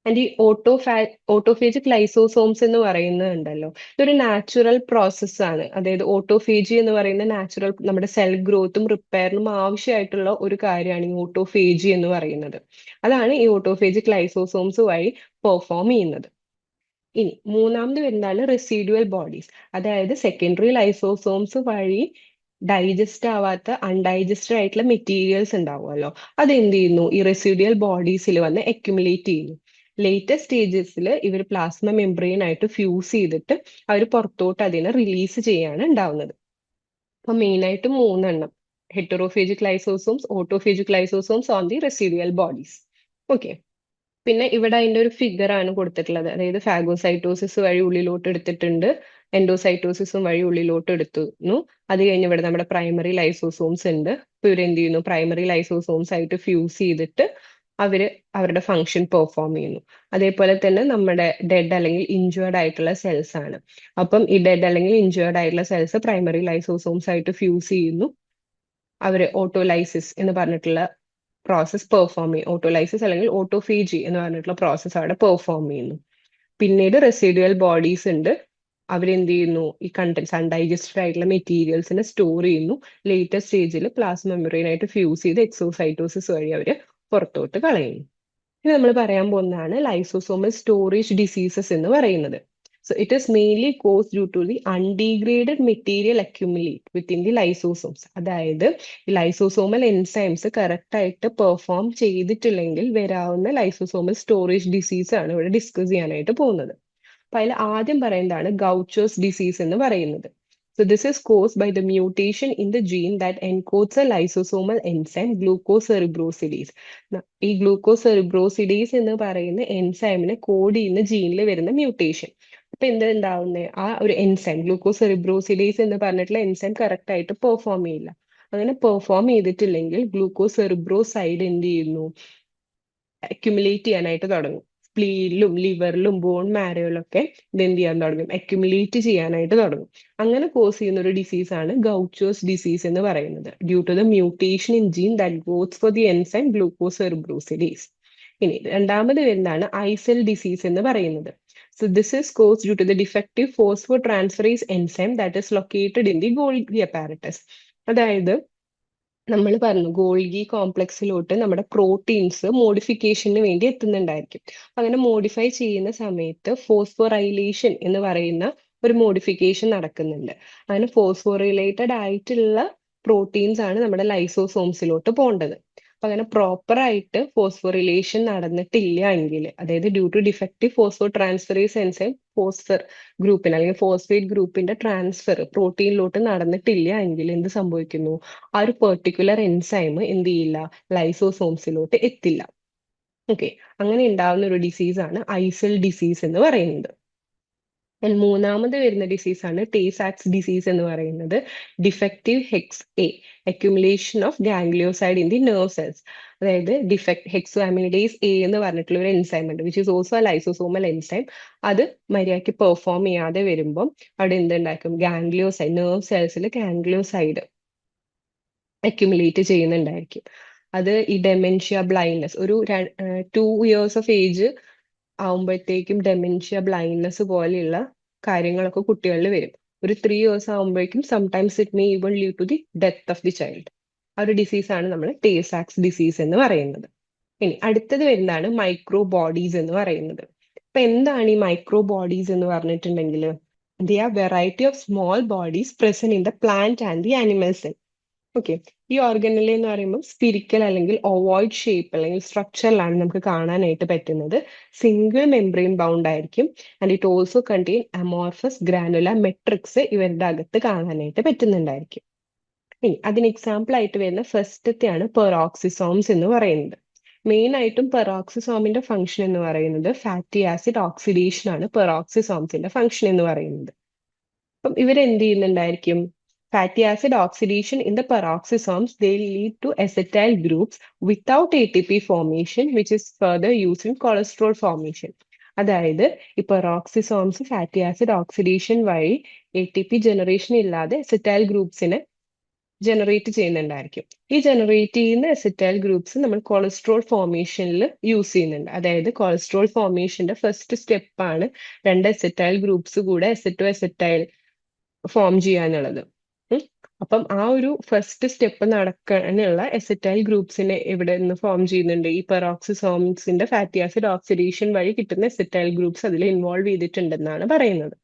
ആൻഡ് ഈ ഓട്ടോഫാ ഓട്ടോഫേജിക് ലൈസോസോംസ് എന്ന് പറയുന്നുണ്ടല്ലോ ഇതൊരു നാച്ചുറൽ പ്രോസസ് ആണ്. അതായത് ഓട്ടോഫേജി എന്ന് പറയുന്ന നാച്ചുറൽ നമ്മുടെ സെൽ ഗ്രോത്തും റിപ്പയറിനും ആവശ്യമായിട്ടുള്ള ഒരു കാര്യമാണ് ഈ ഓട്ടോഫേജി എന്ന് പറയുന്നത്. അതാണ് ഈ ഓട്ടോഫേജിക് ലൈസോസോംസ് വഴി പെർഫോം ചെയ്യുന്നത്. ഇനി മൂന്നാമത് വരുന്നതാണ് റെസിഡ്യുവൽ ബോഡീസ് അതായത് സെക്കൻഡറി ലൈസോസോംസ് വഴി ഡൈജസ്റ്റ് ആവാത്ത അൺഡൈജസ്റ്റഡ് ആയിട്ടുള്ള മെറ്റീരിയൽസ് ഉണ്ടാവുമല്ലോ. അത് എന്ത് ചെയ്യുന്നു ഈ റെസിഡ്യുവൽ ബോഡീസിൽ വന്ന് അക്യുമുലേറ്റ് ചെയ്യുന്നു. ലേറ്റസ്റ്റ് സ്റ്റേജസിൽ ഇവർ പ്ലാസ്മ മെംബ്രെയിൻ ആയിട്ട് ഫ്യൂസ് ചെയ്തിട്ട് അവർ പുറത്തോട്ട് അതിനെ റിലീസ് ചെയ്യാണ് ഉണ്ടാവുന്നത്. അപ്പൊ മെയിൻ ആയിട്ട് മൂന്നെണ്ണം. Heterophagic lysosomes autophagic lysosomes on the residual bodies okay പിന്നെ ഇവിടെ അതിന്റെ ഒരു ഫിഗർ ആണ് കൊടുത്തിട്ടുള്ളത്. അതായത് ഫാഗോസൈറ്റോസിസ് വഴി ഉള്ളിലോട്ട് എടുത്തിട്ടുണ്ട്. എൻഡോസൈറ്റോസിസും വഴി ഉള്ളിലോട്ട് എടുത്തുന്നു. അത് കഴിഞ്ഞ് ഇവിടെ നമ്മുടെ പ്രൈമറി ലൈസോസോംസ് ഉണ്ട്. ഇപ്പൊ ഇവർ എന്ത് ചെയ്യുന്നു? പ്രൈമറി ലൈസോസോംസ് ആയിട്ട് ഫ്യൂസ് ചെയ്തിട്ട് അവർ അവരുടെ ഫംഗ്ഷൻ പെർഫോം ചെയ്യുന്നു. അതേപോലെ തന്നെ നമ്മുടെ ഡെഡ് അല്ലെങ്കിൽ ഇഞ്ചേർഡ് ആയിട്ടുള്ള സെൽസ് ആണ്. അപ്പം ഈ ഡെഡ് അല്ലെങ്കിൽ ഇഞ്ചേർഡ് ആയിട്ടുള്ള സെൽസ് പ്രൈമറി ലൈസോസോംസ് ആയിട്ട് ഫ്യൂസ് ചെയ്യുന്നു. അവർ ഓട്ടോലൈസിസ് എന്ന് പറഞ്ഞിട്ടുള്ള പ്രോസസ് പെർഫോം ചെയ്യും. ഓട്ടോലൈസിസ് അല്ലെങ്കിൽ ഓട്ടോഫേജി എന്ന് പറഞ്ഞിട്ടുള്ള പ്രോസസ്സ് അവിടെ പെർഫോം ചെയ്യുന്നു. പിന്നീട് റെസിഡ്യുവൽ ബോഡീസ് ഉണ്ട്. അവരെന്ത് ചെയ്യുന്നു? ഈ കണ്ടൻസ് അൺഡൈജസ്റ്റഡ് ആയിട്ടുള്ള മെറ്റീരിയൽസിനെ സ്റ്റോർ ചെയ്യുന്നു. ലേറ്റസ്റ്റ് സ്റ്റേജിൽ പ്ലാസ്മ മെമ്മറിയനായിട്ട് ഫ്യൂസ് ചെയ്ത് എക്സോസൈറ്റോസിസ് വഴി അവർ പുറത്തോട്ട് കളയുന്നു. ഇനി നമ്മൾ പറയാൻ പോകുന്നതാണ് ലൈസോസോമൽ സ്റ്റോറേജ് ഡിസീസസ് എന്ന് പറയുന്നത്. So it is mainly caused due to the undegraded material accumulate within the lysosomes. അതായത് ലൈസോസോമൽ എൻസൈംസ് കറക്റ്റ് ആയിട്ട് പെർഫോം ചെയ്തിട്ടില്ലെങ്കിൽ വരാവുന്ന ലൈസോസോമൽ സ്റ്റോറേജ് ഡിസീസ് ആണ് ഇവിടെ ഡിസ്കസ് ചെയ്യാനായിട്ട് പോകുന്നത് അപ്പൊ അതിൽ ആദ്യം പറയുന്നതാണ് ഗൗച്ചേഴ്സ് ഡിസീസ് എന്ന് പറയുന്നത് So this is caused by the mutation in the gene that encodes a lysosomal enzyme glucocerebrosidase. ഈ ഗ്ലൂക്കോസെറിബ്രോസിഡേസ് എന്ന് പറയുന്ന എൻസൈമിനെ കോഡ് ചെയ്യുന്ന ജീനിൽ വരുന്ന മ്യൂട്ടേഷൻ അപ്പൊ എന്താ ആ ഒരു എൻസൈം ഗ്ലൂക്കോസ് സെറിബ്രോസിലേസ് എന്ന് പറഞ്ഞിട്ടുള്ള എൻസൈം കറക്റ്റ് ആയിട്ട് പെർഫോം ചെയ്യില്ല. അങ്ങനെ പെർഫോം ചെയ്തിട്ടില്ലെങ്കിൽ ഗ്ലൂക്കോസ് ഗ്ലൂക്കോസെറിബ്രോസൈഡ് എന്ത് ചെയ്യുന്നു? അക്യുമുലേറ്റ് ചെയ്യാനായിട്ട് തുടങ്ങും. സ്പ്ലീനിലും ലിവറിലും ബോൺ മാരോയിലൊക്കെ എന്ത് ചെയ്യാൻ തുടങ്ങും? അക്യുമുലേറ്റ് ചെയ്യാനായിട്ട് തുടങ്ങും. അങ്ങനെ കോസ് ചെയ്യുന്ന ഒരു ഡിസീസ് ആണ് ഗൗച്ചോസ് ഡിസീസ് എന്ന് പറയുന്നത്. Due to the mutation in gene that goes for the enzyme glucocerebrosidase. ഇനി രണ്ടാമത് വരുന്നതാണ് ഐസെൽ ഡിസീസ് എന്ന് പറയുന്നത്. So this is caused due to the defective phosphotransferase enzyme that is located in the Golgi apparatus. അതായത് നമ്മൾ പറഞ്ഞു ഗോൾഗി കോംപ്ലക്സിലോട്ട് നമ്മുടെ പ്രോട്ടീൻസ് മോഡിഫിക്കേഷന് വേണ്ടി എത്തുന്നുണ്ടായിരിക്കും. അങ്ങനെ മോഡിഫൈ ചെയ്യുന്ന സമയത്ത് ഫോസ്ഫോറൈലേഷൻ എന്ന് പറയുന്ന ഒരു മോഡിഫിക്കേഷൻ നടക്കുന്നുണ്ട്. അങ്ങനെ ഫോസ്ഫോറിലേറ്റഡ് ആയിട്ടുള്ള പ്രോട്ടീൻസ് ആണ് നമ്മുടെ ലൈസോസോംസിലോട്ട് പോകേണ്ടത് അപ്പൊ അങ്ങനെ പ്രോപ്പർ ആയിട്ട് ഫോസ്ഫോറിലേഷൻ നടന്നിട്ടില്ല എങ്കിൽ അതായത് due to defective phospho transferase enzyme phosphor ഗ്രൂപ്പിന് അല്ലെങ്കിൽ ഫോസ്ഫേറ്റ് ഗ്രൂപ്പിന്റെ ട്രാൻസ്ഫർ പ്രോട്ടീനിലോട്ട് നടന്നിട്ടില്ല എങ്കിൽ എന്ത് സംഭവിക്കുന്നു? ആ ഒരു പെർട്ടിക്കുലർ എൻസൈം എന്ത് ചെയ്യില്ല? ലൈസോസോംസിലോട്ട് എത്തില്ല. ഓക്കെ അങ്ങനെ ഉണ്ടാവുന്ന ഒരു ഡിസീസ് ആണ് ഐസൽ ഡിസീസ് എന്ന് പറയുന്നത്. മൂന്നാമത് വരുന്ന ഡിസീസ് ആണ് ടേസാക്സ് ഡിസീസ് എന്ന് പറയുന്നത്. Defective hex A accumulation of ganglioside in the nerve cells അതായത് ഡിഫക്ട് ഹെക്സോഅമിഡേസ് എ എന്ന് പറഞ്ഞിട്ടുള്ള ഒരു എൻസൈം ഉണ്ട് which is also lysosomal enzyme അത് മര്യാദയ്ക്ക് പെർഫോം ചെയ്യാതെ വരുമ്പം അവിടെ എന്തുണ്ടാക്കും? ഗാംഗ്ലിയോസൈഡ് നെർവ് സെൽസിൽ ഗാംഗ്ലിയോസൈഡ് അക്യുമുലേറ്റ് ചെയ്യുന്നുണ്ടായിരിക്കും. അത് ഈ ഡെമെൻഷ്യ ബ്ലൈൻഡ്നെസ് ഒരു ടു ഇയേഴ്സ് ഓഫ് ഏജ് ആവുമ്പോഴത്തേക്കും ഡെമെൻഷ്യ ബ്ലൈൻഡ്നെസ് പോലെയുള്ള കാര്യങ്ങളൊക്കെ കുട്ടികളിൽ വരും. ഒരു ത്രീ ഇയേഴ്സ് ആകുമ്പോഴേക്കും sometimes it may even lead to the death of the child ആ ഒരു ഡിസീസാണ് നമ്മൾ ടേസാക്സ് ഡിസീസ് എന്ന് പറയുന്നത്. ഇനി അടുത്തത് വരുന്നതാണ് മൈക്രോ ബോഡീസ് എന്ന് പറയുന്നത്. ഇപ്പൊ എന്താണ് ഈ മൈക്രോ ബോഡീസ് എന്ന് പറഞ്ഞിട്ടുണ്ടെങ്കിൽ there are variety of small bodies present in the plant and the animal cell okay ഈ ഓർഗനിൽ എന്ന് പറയുമ്പോൾ സ്പിരിക്കൽ അല്ലെങ്കിൽ ഒവോയിഡ് ഷേപ്പ് അല്ലെങ്കിൽ സ്ട്രക്ചറിലാണ് നമുക്ക് കാണാനായിട്ട് പറ്റുന്നത്. സിംഗിൾ മെംബ്രെയിൻ ബൗണ്ട് ആയിരിക്കും. And it also contain amorphous granular matrix ഇവരുടെ അകത്ത് കാണാനായിട്ട് പറ്റുന്നുണ്ടായിരിക്കും. ഇനി അതിന് എക്സാമ്പിൾ ആയിട്ട് വരുന്ന ഫസ്റ്റത്തെയാണ് പെറോക്സിസോംസ് എന്ന് പറയുന്നത്. മെയിൻ ആയിട്ടും പെറോക്സിസോമിന്റെ ഫംഗ്ഷൻ എന്ന് പറയുന്നത് ഫാറ്റി ആസിഡ് ഓക്സിഡേഷൻ ആണ് പെറോക്സിസോംസിന്റെ ഫംഗ്ഷൻ എന്ന് പറയുന്നത്. അപ്പം ഇവരെന്ത് ചെയ്യുന്നുണ്ടായിരിക്കും? Fatty acid oxidation in the peroxisomes, they lead to acetyl groups without ATP formation, which is further used in cholesterol formation. അതായത് ഈ പെറോക്സിസോംസ് ഫാറ്റി ആസിഡ് ഓക്സിഡേഷൻ വഴി എ ടി പി ജനറേഷൻ ഇല്ലാതെ എസറ്റൈൽ ഗ്രൂപ്പ്സിനെ ജനറേറ്റ് ചെയ്യുന്നുണ്ടായിരിക്കും. ഈ ജനറേറ്റ് ചെയ്യുന്ന എസറ്റൈൽ ഗ്രൂപ്പ്സ് നമ്മൾ കൊളസ്ട്രോൾ ഫോർമേഷനിൽ യൂസ് ചെയ്യുന്നുണ്ട്. അതായത് കൊളസ്ട്രോൾ ഫോർമേഷന്റെ ഫസ്റ്റ് സ്റ്റെപ്പാണ് രണ്ട് എസറ്റൈൽ ഗ്രൂപ്പ്സ് കൂടെ എസറ്റോ എസറ്റൈൽ ഫോം ചെയ്യാനുള്ളത്. അപ്പം ആ ഒരു ഫസ്റ്റ് സ്റ്റെപ്പ് നടക്കാനുള്ള എസറ്റൈൽ ഗ്രൂപ്പ്സിനെ എവിടെ നിന്ന് ഫോം ചെയ്യുന്നുണ്ട്. ഈ പെറോക്സിസോംസിന്റെ ഫാറ്റി ആസിഡ് ഓക്സിഡേഷൻ വഴി കിട്ടുന്ന എസറ്റൈൽ ഗ്രൂപ്പ്സ് അതിൽ ഇൻവോൾവ് ചെയ്തിട്ടുണ്ടെന്നാണ് പറയുന്നത്.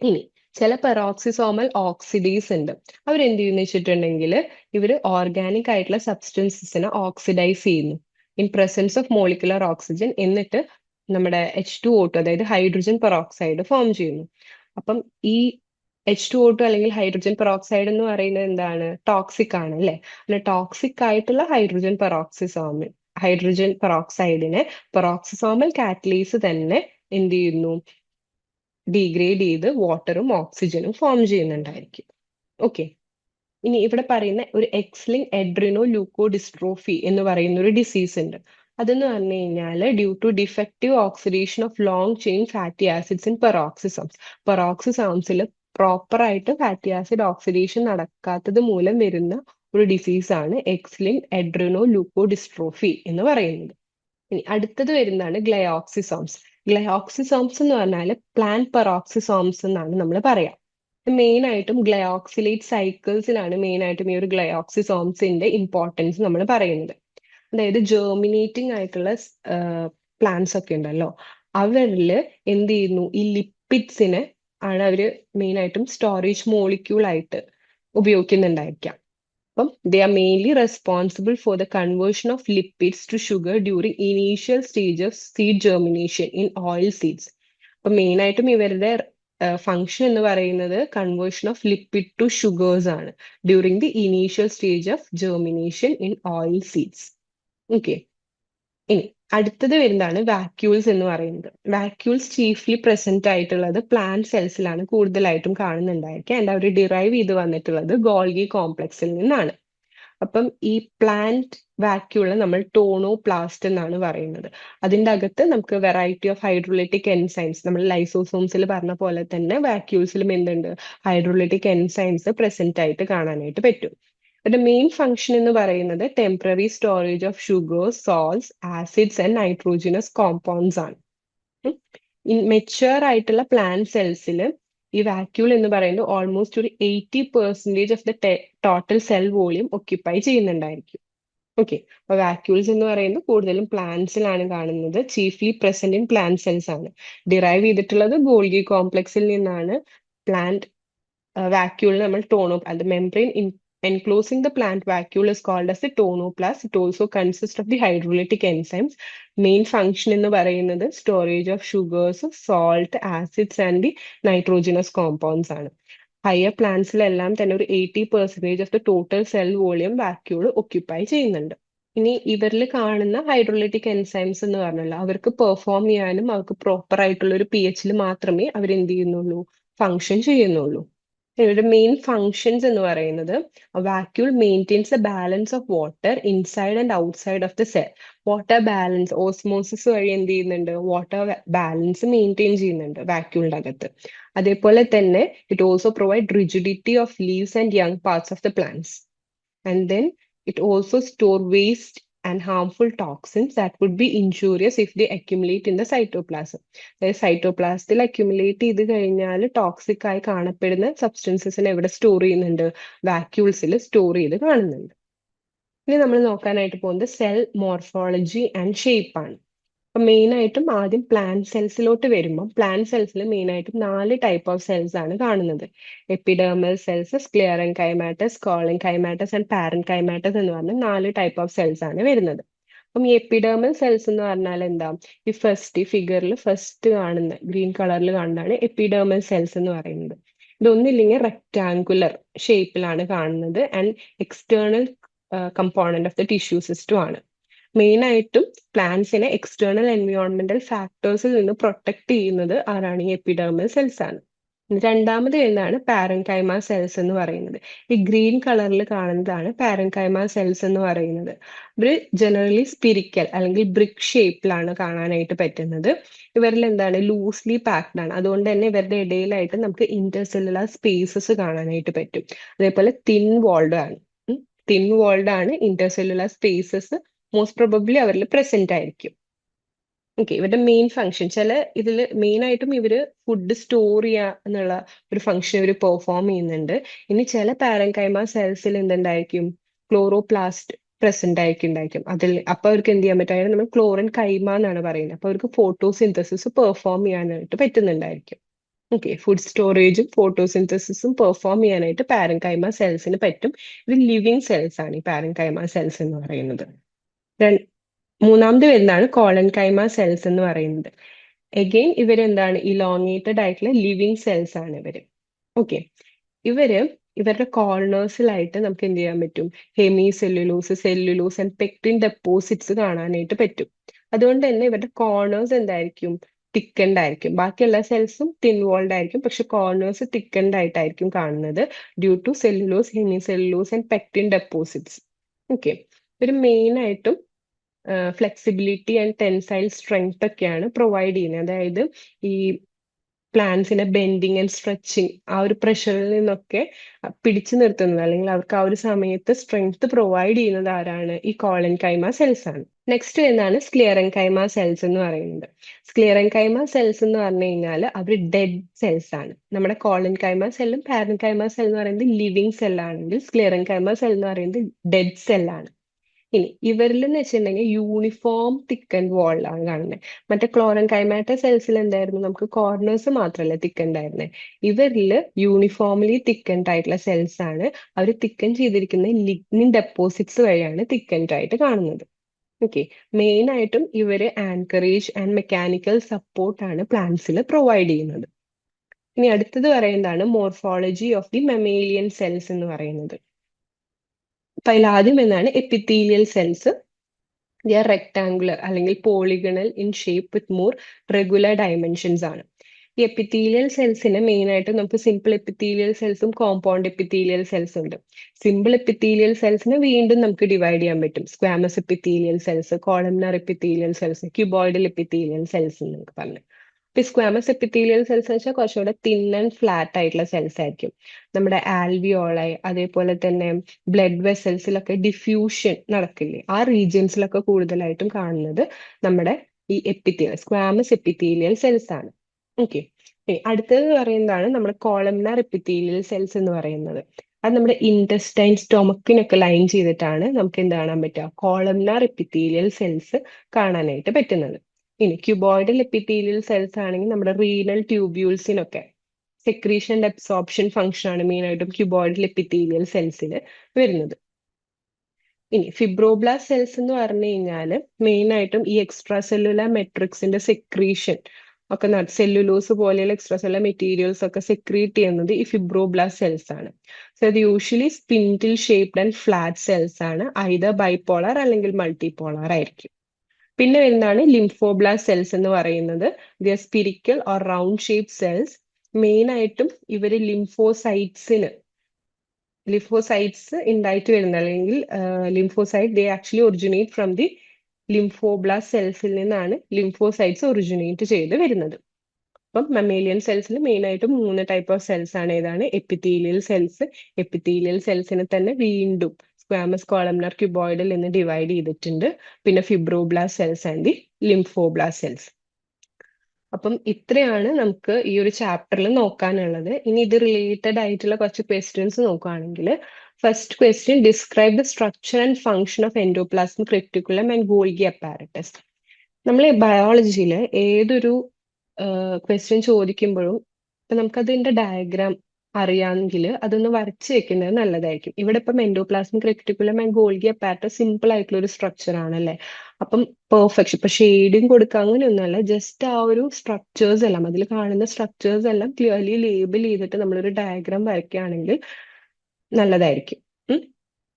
ഇനി ചില പെറോക്സിസോമൽ ഓക്സിഡീസ് ഉണ്ട്. അവരെന്ത് ചെയ്യുന്നു വെച്ചിട്ടുണ്ടെങ്കിൽ ഇവർ ഓർഗാനിക് ആയിട്ടുള്ള സബ്സ്റ്റൻസസിനെ ഓക്സിഡൈസ് ചെയ്യുന്നു. In presence of molecular oxygen എന്നിട്ട് നമ്മുടെ എച്ച് ടു ഓട്ടോ അതായത് ഹൈഡ്രജൻ പെറോക്സൈഡ് ഫോം ചെയ്യുന്നു. അപ്പം ഈ എച്ച് ടു ഒ ടു അല്ലെങ്കിൽ ഹൈഡ്രജൻ പെറോക്സൈഡ് എന്ന് പറയുന്നത് എന്താണ്? ടോക്സിക് ആണ് അല്ലെ? അല്ല ടോക്സിക് ആയിട്ടുള്ള ഹൈഡ്രജൻ പെറോക്സിസോമിൽ ഹൈഡ്രജൻ പെറോക്സൈഡിനെ പെറോക്സിസോമൽ കാറ്റലീസ് തന്നെ എന്ത് ചെയ്യുന്നു? ഡീഗ്രേഡ് ചെയ്ത് വാട്ടറും ഓക്സിജനും ഫോം ചെയ്യുന്നുണ്ടായിരിക്കും. ഓക്കെ ഇനി ഇവിടെ പറയുന്ന ഒരു എക്സ്ലിംഗ് എഡ്രിനോ ലൂക്കോ ഡിസ്ട്രോഫി എന്ന് പറയുന്ന ഒരു ഡിസീസ് ഉണ്ട്. അതെന്ന് പറഞ്ഞു കഴിഞ്ഞാൽ due to defective oxidation of long chain fatty acids in peroxisomes പെറോക്സിസംസിൽ proper ആയിട്ട് ഫാറ്റി ആസിഡ് ഓക്സിഡേഷൻ നടക്കാത്തത് മൂലം വരുന്ന ഒരു ഡിസീസ് ആണ് എക്സ്ലിൻ എഡ്രിനോ ലൂക്കോ ഡിസ്ട്രോഫി എന്ന് പറയുന്നത്. ഇനി അടുത്തത് വരുന്നതാണ് ഗ്ലയോക്സിസോംസ് ഗ്ലയോക്സിസോംസ് എന്ന് പറഞ്ഞാൽ പ്ലാൻ പെറോക്സിസോംസ് എന്നാണ് നമ്മൾ പറയാം. മെയിൻ ആയിട്ടും ഗ്ലയോക്സിലേറ്റ് സൈക്കിൾസിലാണ് മെയിൻ ആയിട്ടും ഈ ഒരു ഗ്ലയോക്സിസോംസിന്റെ ഇമ്പോർട്ടൻസ് നമ്മൾ പറയുന്നത്. അതായത് ജേർമിനേറ്റിംഗ് ആയിട്ടുള്ള പ്ലാന്റ്സ് ഒക്കെ ഉണ്ടല്ലോ. അവരിൽ എന്ത് ചെയ്യുന്നു? ഈ ലിപ്പിഡ്സിനെ ആണ് അവർ മെയിൻ ആയിട്ടും സ്റ്റോറേജ് മോളിക്യൂൾ ആയിട്ട് ഉപയോഗിക്കുന്നുണ്ടായിരിക്കാം. അപ്പം they are mainly responsible for the conversion of lipids to sugar during initial stage of seed germination in oil seeds അപ്പം മെയിൻ ആയിട്ടും ഇവരുടെ ഫംഗ്ഷൻ എന്ന് പറയുന്നത് conversion of lipid to sugars ആണ് during the initial stage of germination in oil seeds okay ഇനി അടുത്തത് വരുന്നതാണ് വാക്യൂൾസ് എന്ന് പറയുന്നത്. വാക്യൂൾസ് ചീഫ്ലി പ്രസന്റ് ആയിട്ടുള്ളത് പ്ലാന്റ് സെൽസിലാണ് കൂടുതലായിട്ടും കാണുന്നുണ്ടായിരിക്കുക. ആൻഡ് അവർ ഡിറൈവ് ചെയ്ത് വന്നിട്ടുള്ളത് ഗോൾഗി കോംപ്ലക്സിൽ നിന്നാണ്. അപ്പം ഈ പ്ലാന്റ് വാക്യൂൾ നമ്മൾ ടോണോ പ്ലാസ്റ്റ് എന്നാണ് പറയുന്നത്. അതിന്റെ അകത്ത് നമുക്ക് വെറൈറ്റി ഓഫ് ഹൈഡ്രോളിറ്റിക് എൻസൈംസ് നമ്മൾ ലൈസോസോംസിൽ പറഞ്ഞ പോലെ തന്നെ വാക്യൂൾസിലും എന്തുണ്ട്? ഹൈഡ്രോളിറ്റിക് എൻസൈംസ് പ്രസന്റ് ആയിട്ട് കാണാനായിട്ട് പറ്റും. അതിന്റെ മെയിൻ ഫംഗ്ഷൻ എന്ന് പറയുന്നത് temporary storage of sugars salts acids and nitrogenous compounds ആണ്. ഇൻ മെച്ചുവർ ആയിട്ടുള്ള പ്ലാന്റ് സെൽസിൽ ഈ വാക്യൂൾ എന്ന് പറയുന്നത് ഓൾമോസ്റ്റ് ഒരു eighty percentage of the total cell volume occupy ചെയ്യുന്നുണ്ടായിരിക്കും. Okay അപ്പൊ വാക്യൂൾസ് എന്ന് പറയുന്നത് കൂടുതലും പ്ലാന്റ്സിലാണ് കാണുന്നത്. Chiefly present in plant cells ആണ്. ഡിറൈവ് ചെയ്തിട്ടുള്ളത് ഗോൾഗി കോംപ്ലക്സിൽ നിന്നാണ്. പ്ലാന്റ് വാക്യൂൾ നമ്മൾ ടോണോ അത് membrane enclosing the plant vacuole is called as the tonoplast. It also consists of the hydrolytic enzymes. Main function എന്ന് പറയുന്നത് storage of sugars, salt, acids and the nitrogenous compounds ആണ്. ഹയർ പ്ലാന്റ്സിലെല്ലാം തന്നെ ഒരു eighty percentage of the total cell volume vacuole occupy ചെയ്യുന്നുണ്ട് ഇനി ഇവരിൽ കാണുന്ന ഹൈഡ്രോളിറ്റിക് എൻസൈംസ് എന്ന് പറഞ്ഞല്ലോ അവർക്ക് പെർഫോം ചെയ്യാനും അവർക്ക് പ്രോപ്പർ ആയിട്ടുള്ള ഒരു പി എച്ചിൽ മാത്രമേ അവർ എന്ത് ചെയ്യുന്നുള്ളൂ ഫങ്ഷൻ ചെയ്യുന്നുള്ളൂ ഇവരുടെ മെയിൻ ഫങ്ഷൻസ് എന്ന് പറയുന്നത് vacuole maintains the balance of water inside and outside of the cell water balance osmosis വഴി എന്ത് ചെയ്യുന്നുണ്ട്? വാട്ടർ ബാലൻസ് മെയിന്റെയിൻ ചെയ്യുന്നുണ്ട് വാക്യൂളിന്റെ അകത്ത് അതേപോലെ തന്നെ it also provide rigidity of leaves and young parts of the plants and then it also store waste and harmful toxins that would be injurious if they accumulate in the cytoplasm. അതായത് സൈറ്റോപ്ലാസത്തിൽ അക്യുമുലേറ്റ് ചെയ്ത് കഴിഞ്ഞാൽ ടോക്സിക് ആയി കാണപ്പെടുന്ന സബ്സ്റ്റൻസസിനെ എവിടെ സ്റ്റോർ ചെയ്യുന്നുണ്ട്. വാക്യൂൾസിൽ സ്റ്റോർ ചെയ്ത് കാണുന്നുണ്ട്. ഇനി നമ്മൾ നോക്കാനായിട്ട് പോകുന്നത് സെൽ മോർഫോളജി ആൻഡ് ഷേപ്പ് ആണ്. അപ്പൊ മെയിൻ ആയിട്ടും ആദ്യം പ്ലാന്റ് സെൽസിലോട്ട് വരുമ്പോൾ പ്ലാന്റ് സെൽസിൽ മെയിൻ ആയിട്ടും നാല് ടൈപ്പ് ഓഫ് സെൽസ് ആണ് കാണുന്നത്. Epidermal cells sclerenchymatous collenchymatous and parenchymatous എന്ന് പറഞ്ഞ നാല് ടൈപ്പ് ഓഫ് സെൽസ് ആണ് വരുന്നത്. അപ്പം ഈ എപ്പിഡേമൽ സെൽസ് എന്ന് പറഞ്ഞാൽ എന്താ? ഈ ഫസ്റ്റ് ഈ ഫിഗറിൽ ഫസ്റ്റ് കാണുന്ന ഗ്രീൻ കളറിൽ കാണുന്നതാണ് എപ്പിഡേമൽ സെൽസ് എന്ന് പറയുന്നത്. ഇതൊന്നില്ലെങ്കിൽ റെക്ടാങ്കുലർ ഷേപ്പിലാണ് കാണുന്നത് and external component of the tissue system ആണ്. മെയിൻ ആയിട്ടും പ്ലാന്റ്സിനെ എക്സ്റ്റേണൽ എൻവയോൺമെന്റൽ ഫാക്ടേഴ്സിൽ നിന്ന് പ്രൊട്ടക്ട് ചെയ്യുന്നത് ആരാണ്? ഈ എപ്പിഡേമൽ സെൽസ് ആണ്. രണ്ടാമത് വരുന്നതാണ് പാരൻകൈമ സെൽസ് എന്ന് പറയുന്നത്. ഈ ഗ്രീൻ കളറിൽ കാണുന്നതാണ് പാരൻകൈമ സെൽസ് എന്ന് പറയുന്നത്. ഇവർ ജനറലി സ്പിരിക്കൽ അല്ലെങ്കിൽ ബ്രിക് ഷേപ്പിലാണ് കാണാനായിട്ട് പറ്റുന്നത്. ഇവരിൽ എന്താണ്? ലൂസ്ലി പാക്ഡ് ആണ്. അതുകൊണ്ട് തന്നെ ഇവരുടെ ഇടയിലായിട്ട് നമുക്ക് ഇന്റർസെല്ലുലാർ സ്പേസസ് കാണാനായിട്ട് പറ്റും. അതേപോലെ തിൻ വോൾഡ് ആണ്. തിൻ വോൾഡ് ആണ് ഇന്റർസെല്ലുലാർ സ്പേസസ് മോസ്റ്റ് പ്രൊബബ്ലി അവരിൽ പ്രസന്റ് ആയിരിക്കും. ഓക്കെ ഇവരുടെ മെയിൻ ഫങ്ഷൻ ചില ഇതിൽ മെയിൻ ആയിട്ടും ഇവർ ഫുഡ് സ്റ്റോർ ചെയ്യുക എന്നുള്ള ഒരു ഫങ്ഷൻ ഇവർ പെർഫോം ചെയ്യുന്നുണ്ട്. ഇനി ചില പാരൻകൈമ സെൽസിൽ എന്തുണ്ടായിരിക്കും? ക്ലോറോപ്ലാസ്റ്റ് പ്രസന്റ് ആയിരിക്കും ഉണ്ടായിരിക്കും. അതിൽ അപ്പൊ അവർക്ക് എന്ത് ചെയ്യാൻ പറ്റും? നമ്മൾ ക്ലോറിൻ കൈമ എന്നാണ് പറയുന്നത്. അപ്പൊ അവർക്ക് ഫോട്ടോസിന്തസിസ് പെർഫോം ചെയ്യാനായിട്ട് പറ്റുന്നുണ്ടായിരിക്കും. ഓക്കെ ഫുഡ് സ്റ്റോറേജും ഫോട്ടോസിന്തസിസും പെർഫോം ചെയ്യാനായിട്ട് പാരൻകൈമ സെൽസിന് പറ്റും. ഇത് ലിവിങ് സെൽസ് ആണ് ഈ പാരൻകൈമ സെൽസ് എന്ന് പറയുന്നത്. മൂന്നാമത് വരുന്നതാണ് കോളൻ കൈമ സെൽസ് എന്ന് പറയുന്നത്. എഗെയിൻ ഇവരെന്താണ്? ഇലോങ്ങേറ്റഡ് ആയിട്ടുള്ള ലിവിങ് സെൽസ് ആണ് ഇവർ. ഓക്കെ ഇവർ ഇവരുടെ കോർണേഴ്സിലായിട്ട് നമുക്ക് എന്ത് ചെയ്യാൻ പറ്റും? Hemicellulose cellulose and pectin deposits കാണാനായിട്ട് പറ്റും. അതുകൊണ്ട് തന്നെ ഇവരുടെ കോർണേഴ്സ് എന്തായിരിക്കും? തിക്കൻഡ് ആയിരിക്കും. ബാക്കിയുള്ള സെൽസും തിൻ വോൾഡ് ആയിരിക്കും. പക്ഷെ കോർണേഴ്സ് തിക്കൻഡ് ആയിട്ടായിരിക്കും കാണുന്നത് due to cellulose hemicellulose and pectin deposits okay ഇവർ മെയിൻ ആയിട്ടും ഫ്ലെക്സിബിലിറ്റി ആൻഡ് ടെൻസൈൽ സ്ട്രെങ്ത് ഒക്കെയാണ് പ്രൊവൈഡ് ചെയ്യുന്നത്. അതായത് ഈ പ്ലാന്റ്സിനെ ബെൻഡിങ് ആൻഡ് സ്ട്രെച്ചിങ് ആ ഒരു പ്രഷറിൽ നിന്നൊക്കെ പിടിച്ചു നിർത്തുന്നത്. അല്ലെങ്കിൽ അവർക്ക് ആ ഒരു സമയത്ത് സ്ട്രെങ്ത് പ്രൊവൈഡ് ചെയ്യുന്നത് ആരാണ്? ഈ കോളൻ കൈമ സെൽസ് ആണ്. നെക്സ്റ്റ് വരുന്നതാണ് സ്ക്ലിയറൻ കൈമ സെൽസ് എന്ന് പറയുന്നത്. സ്ക്ലിയറൻ കൈമ സെൽസ് എന്ന് പറഞ്ഞു കഴിഞ്ഞാൽ അവർ ഡെഡ് സെൽസ് ആണ്. നമ്മുടെ കോളൻ കൈമ സെല്ലും പാരൻ കൈമ സെൽ എന്ന് പറയുന്നത് ലിവിങ് സെല്ലാണെങ്കിൽ സ്ക്ലിയറൻ കൈമ സെൽ എന്ന് പറയുന്നത് ഡെഡ് സെല്ലാണ് ഇനി ഇവരിൽ എന്ന് വെച്ചിട്ടുണ്ടെങ്കിൽ യൂണിഫോം തിക്കൻ വാളിലാണ് കാണുന്നത് മറ്റേ ക്ലോറൻ കൈമാറ്റ സെൽസിൽ എന്തായിരുന്നു? നമുക്ക് കോർണേഴ്സ് മാത്രമല്ല തിക്കൻഡായിരുന്നത് ഇവരിൽ യൂണിഫോംലി തിക്കൻഡ് ആയിട്ടുള്ള സെൽസ് ആണ് അവർ തിക്കൻ ചെയ്തിരിക്കുന്ന ലിഗ്നിൻ ഡെപ്പോസിറ്റ്സ് വഴിയാണ് തിക്കൻഡ് ആയിട്ട് കാണുന്നത്. ഓക്കെ മെയിൻ ആയിട്ടും ഇവർ ആൻകറേജ് ആൻഡ് മെക്കാനിക്കൽ സപ്പോർട്ട് ആണ് പ്ലാന്റ്സിൽ പ്രൊവൈഡ് ചെയ്യുന്നത്. ഇനി അടുത്തത് പറയുന്നതാണ് morphology of the mammalian cells എന്ന് പറയുന്നത്. അപ്പൊ ആദ്യം എന്നാണ് epithelial cells they are rectangular അല്ലെങ്കിൽ polygonal in shape with more regular dimensions ആണ്. ഈ എപ്പിത്തീലിയൽ സെൽസിന് മെയിൻ ആയിട്ട് നമുക്ക് സിമ്പിൾ എപ്പിത്തീലിയൽ സെൽസും കോമ്പൗണ്ട് എപ്പിത്തീലിയൽ സെൽസ് ഉണ്ട്. സിമ്പിൾ എപ്പിത്തീലിയൽ സെൽസിനെ വീണ്ടും നമുക്ക് ഡിവൈഡ് ചെയ്യാൻ പറ്റും. Squamous epithelial cells columnar epithelial cells cuboidal epithelial cells എന്നൊക്കെ പറഞ്ഞു. ഇപ്പൊ സ്ക്വാമസ് എപ്പിത്തീലിയൽ സെൽസ് എന്ന് വെച്ചാൽ കുറച്ചുകൂടെ തിൻ ആൻഡ് ഫ്ലാറ്റ് ആയിട്ടുള്ള സെൽസ് ആയിരിക്കും. നമ്മുടെ ആൽവിയോളൈ അതേപോലെ തന്നെ ബ്ലഡ് വെസൽസിലൊക്കെ ഡിഫ്യൂഷൻ നടക്കില്ലേ? ആ റീജിയൻസിലൊക്കെ കൂടുതലായിട്ടും കാണുന്നത് നമ്മുടെ ഈ എപ്പിത്തീലിയൽ സ്ക്വാമസ് എപ്പിത്തീലിയൽ സെൽസ് ആണ്. ഓക്കെ അടുത്തത് പറയുന്നതാണ് നമ്മുടെ കോളംനാർ എപ്പിത്തീലിയൽ സെൽസ് എന്ന് പറയുന്നത്. അത് നമ്മുടെ ഇന്റസ്റ്റൈൻ സ്റ്റൊമക്കിനൊക്കെ ലൈൻ ചെയ്തിട്ടാണ് നമുക്ക് എന്ത് കാണാൻ പറ്റുക? കോളംനാർ എപ്പിത്തീലിയൽ സെൽസ് കാണാനായിട്ട് പറ്റുന്നത്. ഇനി ക്യൂബോയിഡൽ എപ്പിത്തീലിയൽ സെൽസ് ആണെങ്കിൽ നമ്മുടെ റീനൽ ട്യൂബ്യൂൾസിനൊക്കെ സെക്രീഷൻ ആൻഡ് അബ്സോർപ്ഷൻ ഫംഗ്ഷൻ ആണ് മെയിൻ ആയിട്ടും ക്യൂബോയിഡൽ എപ്പിത്തീലിയൽ സെൽസിൽ വരുന്നത്. ഇനി ഫിബ്രോബ്ലാസ്റ്റ് സെൽസ് എന്ന് പറഞ്ഞു കഴിഞ്ഞാൽ മെയിൻ ആയിട്ടും ഈ എക്സ്ട്രാ സെല്ലുലാർ മെട്രിക്സിന്റെ സെക്രീഷൻ ഒക്കെ സെല്ലുലോസ് പോലെയുള്ള എക്സ്ട്രാ സെല്ലുലാർ മെറ്റീരിയൽസ് ഒക്കെ സെക്രീറ്റ് ചെയ്യുന്നത് ഈ ഫിബ്രോബ്ലാസ്റ്റ് സെൽസ് ആണ്. സോ ഇത് usually spindle shaped and flat cells ആണ്. ഐദർ ബൈപോളാർ അല്ലെങ്കിൽ മൾട്ടിപോളാർ ആയിരിക്കും. പിന്നെ വരുന്നതാണ് ലിംഫോബ്ലാസ്റ്റ് സെൽസ് എന്ന് പറയുന്നത്. The spherical or round shape cells main ആയിട്ടും ഇവർ ലിംഫോസൈറ്റ്സിന് ലിംഫോസൈറ്റ്സ് ഉണ്ടായിട്ട് വരുന്ന അല്ലെങ്കിൽ lymphocyte they actually originate from the lymphoblast സെൽസിൽ നിന്നാണ് ലിംഫോസൈറ്റ്സ് ഒറിജിനേറ്റ് ചെയ്ത് വരുന്നത്. അപ്പം മമ്മേലിയൻ സെൽസിൽ മെയിൻ ആയിട്ട് മൂന്ന് ടൈപ്പ് ഓഫ് സെൽസ് ആണ്. ഏതാണ്? എപ്പിത്തീലിയൽ സെൽസ് എപ്പിത്തീലിയൽ സെൽസിനെ തന്നെ വീണ്ടും സ്ക്വാമസ് കോളംനർ ക്യൂബോയിഡിൽ നിന്ന് ഡിവൈഡ് ചെയ്തിട്ടുണ്ട്. പിന്നെ fibroblast cells and the lymphoblast cells അപ്പം ഇത്രയാണ് നമുക്ക് ഈ ഒരു ചാപ്റ്ററിൽ നോക്കാനുള്ളത്. ഇനി ഇത് റിലേറ്റഡ് ആയിട്ടുള്ള കുറച്ച് ക്വസ്റ്റ്യൻസ് നോക്കുകയാണെങ്കിൽ first question describe the structure and function of endoplasmic reticulum and Golgi apparatus നമ്മൾ ബയോളജിയിൽ ഏതൊരു ക്വസ്റ്റ്യൻ ചോദിക്കുമ്പോഴും ഇപ്പൊ നമുക്കതിന്റെ ഡയഗ്രാം അറിയാമെങ്കിൽ അതൊന്ന് വരച്ച് വെക്കുന്നത് നല്ലതായിരിക്കും. ഇവിടെ ഇപ്പം endoplasmic reticulum and Golgi apparatus simple ആയിട്ടുള്ള ഒരു സ്ട്രക്ചർ ആണല്ലേ? അപ്പം പെർഫെക്ഷൻ ഇപ്പൊ ഷെയ്ഡിങ് കൊടുക്കുക അങ്ങനെയൊന്നുമല്ല ജസ്റ്റ് ആ ഒരു സ്ട്രക്ചേഴ്സ് എല്ലാം അതിൽ കാണുന്ന സ്ട്രക്ചേഴ്സ് എല്ലാം ക്ലിയർലി ലേബിൾ ചെയ്തിട്ട് നമ്മളൊരു ഡയഗ്രാം വരയ്ക്കുകയാണെങ്കിൽ നല്ലതായിരിക്കും.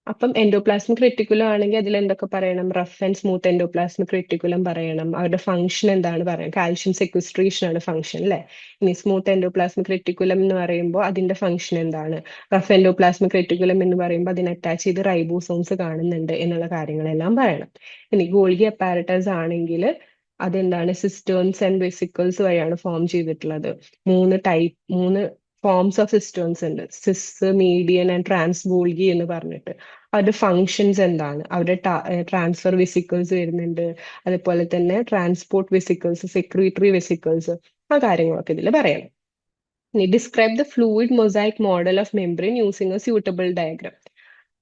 അപ്പം എൻഡോപ്ലാസ്മിക് റെറ്റിക്കുലം ആണെങ്കിൽ അതിൽ എന്തൊക്കെ പറയണം? Rough and smooth endoplasmic reticulum പറയണം. അവരുടെ ഫംഗ്ഷൻ എന്താണ് പറയാം കാൽഷ്യം സെക്വസ്ട്രേഷൻ ആണ് ഫംഗ്ഷൻ അല്ലെ? ഇനി സ്മൂത്ത് എൻഡോപ്ലാസ്മിക് റെറ്റിക്കുലം എന്ന് പറയുമ്പോൾ അതിന്റെ ഫംഗ്ഷൻ എന്താണ്? റഫ് എൻഡോപ്ലാസ്മിക് റെറ്റിക്കുലം എന്ന് പറയുമ്പോൾ അതിന് അറ്റാച്ച് ചെയ്ത് റൈബോസോംസ് കാണുന്നുണ്ട് എന്നുള്ള കാര്യങ്ങളെല്ലാം പറയണം. ഇനി ഗോൾഗി അപ്പാരറ്റസ് ആണെങ്കിൽ അതെന്താണ്? സിസ്റ്റേൺസ് ആൻഡ് വെസിക്കിൾസ് വഴിയാണ് ഫോം ചെയ്തിട്ടുള്ളത്. മൂന്ന് ടൈപ്പ് മൂന്ന് ഫോംസ് ഓഫ് സിസ്റ്റേൺസ് ഉണ്ട്. Cis median and trans Golgi എന്ന് പറഞ്ഞിട്ട്. അവരുടെ ഫങ്ഷൻസ് എന്താണ്? അവരുടെ ട്രാൻസ്ഫർ വെസിക്കിൾസ് വരുന്നുണ്ട്. അതുപോലെ തന്നെ ട്രാൻസ്പോർട്ട് വെസിക്കിൾസ് സെക്രട്ടറി വെസിക്കിൾസ് ആ കാര്യങ്ങളൊക്കെ ഇതിൽ പറയണം. ഇനി describe the fluid mosaic model of membrane using a suitable diagram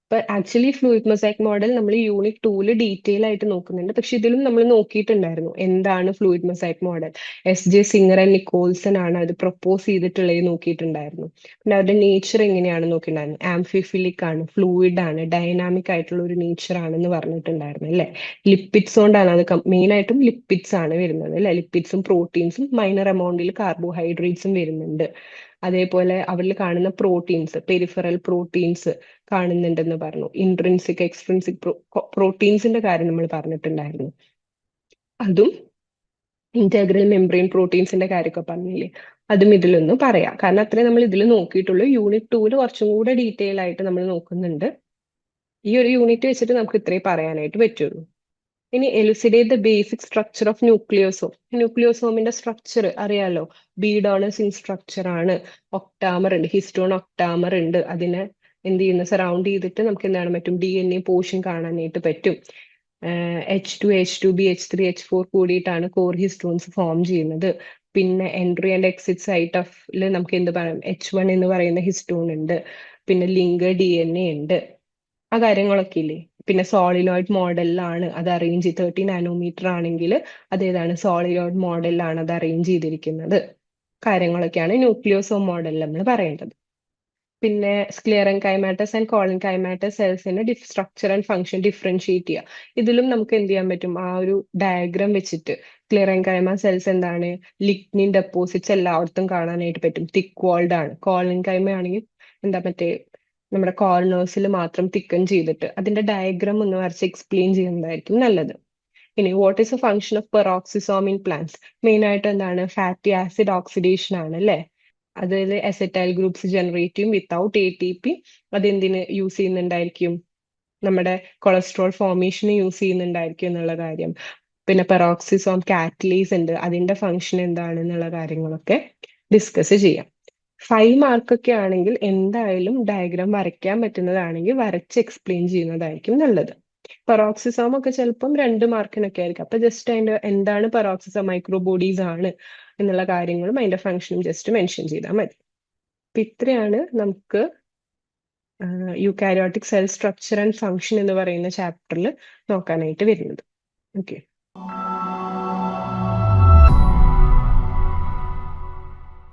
ഇപ്പൊ ആക്ച്വലി ഫ്ലൂയിഡ് മൊസൈക് മോഡൽ നമ്മൾ യൂണിറ്റ് ടൂൽ ഡീറ്റെയിൽ ആയിട്ട് നോക്കുന്നുണ്ട്. പക്ഷെ ഇതിലും നമ്മൾ നോക്കിയിട്ടുണ്ടായിരുന്നു എന്താണ് fluid mosaic model S J Singer and Nicolson ആണ് അത് പ്രപ്പോസ് ചെയ്തിട്ടുള്ളത് നോക്കിയിട്ടുണ്ടായിരുന്നു. പിന്നെ അവരുടെ നേച്ചർ എങ്ങനെയാണ് നോക്കിയിട്ടുണ്ടായിരുന്നു ആംഫിഫിലിക് ആണ് ഫ്ലൂയിഡ് ആണ് ഡൈനാമിക് ആയിട്ടുള്ള ഒരു നേച്ചർ ആണെന്ന് പറഞ്ഞിട്ടുണ്ടായിരുന്നു അല്ലെ? ലിപ്പിഡ്സ് കൊണ്ടാണ് അത് മെയിൻ ആയിട്ടും ലിപ്പിഡ്സ് ആണ് വരുന്നത് അല്ലെ? ലിപ്പിഡ്സും പ്രോട്ടീൻസും മൈനർ എമൗണ്ടിൽ കാർബോഹൈഡ്രേറ്റ്സും വരുന്നുണ്ട്. അതേപോലെ അവരിൽ കാണുന്ന പ്രോട്ടീൻസ് പെരിഫറൽ പ്രോട്ടീൻസ് കാണുന്നുണ്ടെന്ന് പറഞ്ഞു. ഇൻട്രൻസിക് എക്സ്ട്രൻസിക് പ്രോട്ടീൻസിന്റെ കാര്യം നമ്മൾ പറഞ്ഞിട്ടുണ്ടായിരുന്നു. അതും ഇന്റഗ്രൽ മെംബ്രെയിൻ പ്രോട്ടീൻസിന്റെ കാര്യമൊക്കെ പറഞ്ഞില്ലേ? അതും ഇതിലൊന്ന് പറയാം. കാരണം അത്രേ നമ്മൾ ഇതിൽ നോക്കിയിട്ടുള്ളൂ. യൂണിറ്റ് ടൂൽ കുറച്ചും കൂടെ ഡീറ്റെയിൽ ആയിട്ട് നമ്മൾ നോക്കുന്നുണ്ട്. ഈ ഒരു യൂണിറ്റ് വെച്ചിട്ട് നമുക്ക് ഇത്രേ പറയാനായിട്ട് പറ്റുള്ളൂ. ഇനി elucidate the basic structure of nucleosome ന്യൂക്ലിയോസോമിന്റെ structure അറിയാലോ? ബീഡോണസിങ് സ്ട്രക്ചർ ആണ്. ഒക്ടാമർ ഉണ്ട്. ഹിസ്റ്റോൺ ഒക്ടാമർ ഉണ്ട്. അതിനെ എന്ത് ചെയ്യുന്ന? സറൗണ്ട് ചെയ്തിട്ട് നമുക്ക് എന്താണ് പറ്റും? ഡി എൻ എ പോർഷൻ കാണാനായിട്ട് പറ്റും. H two H two B H three H four കൂടിയിട്ടാണ് കോർ ഹിസ്റ്റോൺസ് ഫോം ചെയ്യുന്നത്. പിന്നെ entry and exit site of നമുക്ക് എന്ത് പറയാം? എച്ച് വൺ എന്ന് പറയുന്ന ഹിസ്റ്റോൺ ഉണ്ട്. പിന്നെ ലിങ്ക് ഡി എൻ എ ഉണ്ട്. ആ കാര്യങ്ങളൊക്കെ ഇല്ലേ? പിന്നെ സോളിനോയിഡ് മോഡലിലാണ് അത് അറേഞ്ച് തേർട്ടി നാനോമീറ്റർ ആണെങ്കിൽ അതേതാണ് സോളിനോയിഡ് മോഡലിലാണ് അത് അറേഞ്ച് ചെയ്തിരിക്കുന്നത്. കാര്യങ്ങളൊക്കെയാണ് ന്യൂക്ലിയോസോം മോഡലിൽ നമ്മൾ പറയേണ്ടത്. പിന്നെ sclerenchymatous and collenchymatous സെൽസിന്റെ സ്ട്രക്ചർ ആൻഡ് ഫംഗ്ഷൻ ഡിഫറൻഷിയേറ്റ് ചെയ്യുക ഇതിലും നമുക്ക് എന്ത് ചെയ്യാൻ പറ്റും? ആ ഒരു ഡയഗ്രാം വെച്ചിട്ട് ക്ലിയറൻ കൈമ സെൽസ് എന്താണ്? ലിഗ്നിൻ ഡെപ്പോസിറ്റ്സ് എല്ലായിടത്തും കാണാനായിട്ട് പറ്റും. തിക്ക് വാൾഡ് ആണ്. കോളൻ കൈമ ആണെങ്കിൽ എന്താ മറ്റേ നമ്മുടെ കോർണേഴ്സിൽ മാത്രം തിക്കൻ ചെയ്തിട്ട് അതിന്റെ ഡയഗ്രാം ഒന്ന് വരച്ച് എക്സ്പ്ലെയിൻ ചെയ്യുന്നതായിരിക്കും നല്ലത്. ഇനി what is a function of peroxisome in plants main ആയിട്ട് എന്താണ്? ഫാറ്റി ആസിഡ് ഓക്സിഡേഷൻ ആണ് അല്ലേ? അതിൽ എസറ്റൈൽ ഗ്രൂപ്പ്സ് ജനറേറ്റ് ചെയ്യും വിത്തൗട്ട് എ ടി പി അതെന്തിന് യൂസ് ചെയ്യുന്നുണ്ടായിരിക്കും? നമ്മുടെ കൊളസ്ട്രോൾ ഫോർമേഷന് യൂസ് ചെയ്യുന്നുണ്ടായിരിക്കും എന്നുള്ള കാര്യം. പിന്നെ പെറോക്സിസോം കാറ്റലീസ് ഉണ്ട്. അതിന്റെ ഫംഗ്ഷൻ എന്താണ് എന്നുള്ള കാര്യങ്ങളൊക്കെ ഡിസ്കസ് ചെയ്യാം. ഫൈവ് മാർക്കൊക്കെ ആണെങ്കിൽ എന്തായാലും ഡയഗ്രാം വരയ്ക്കാൻ പറ്റുന്നതാണെങ്കിൽ വരച്ച് എക്സ്പ്ലെയിൻ ചെയ്യുന്നതായിരിക്കും നല്ലത്. പെറോക്സിസോം ഒക്കെ ചിലപ്പം രണ്ട് മാർക്കിനൊക്കെ ആയിരിക്കും. അപ്പൊ ജസ്റ്റ് അതിന്റെ എന്താണ് പെറോക്സിസം മൈക്രോബോഡീസ് ആണ് എന്നുള്ള കാര്യങ്ങളും അതിന്റെ ഫംഗ്ഷനും ജസ്റ്റ് മെൻഷൻ ചെയ്താൽ മതി. അപ്പൊ ഇത്രയാണ് നമുക്ക് eukaryotic cell structure and function എന്ന് പറയുന്ന ചാപ്റ്ററിൽ നോക്കാനായിട്ട് വരുന്നത്. ഓക്കെ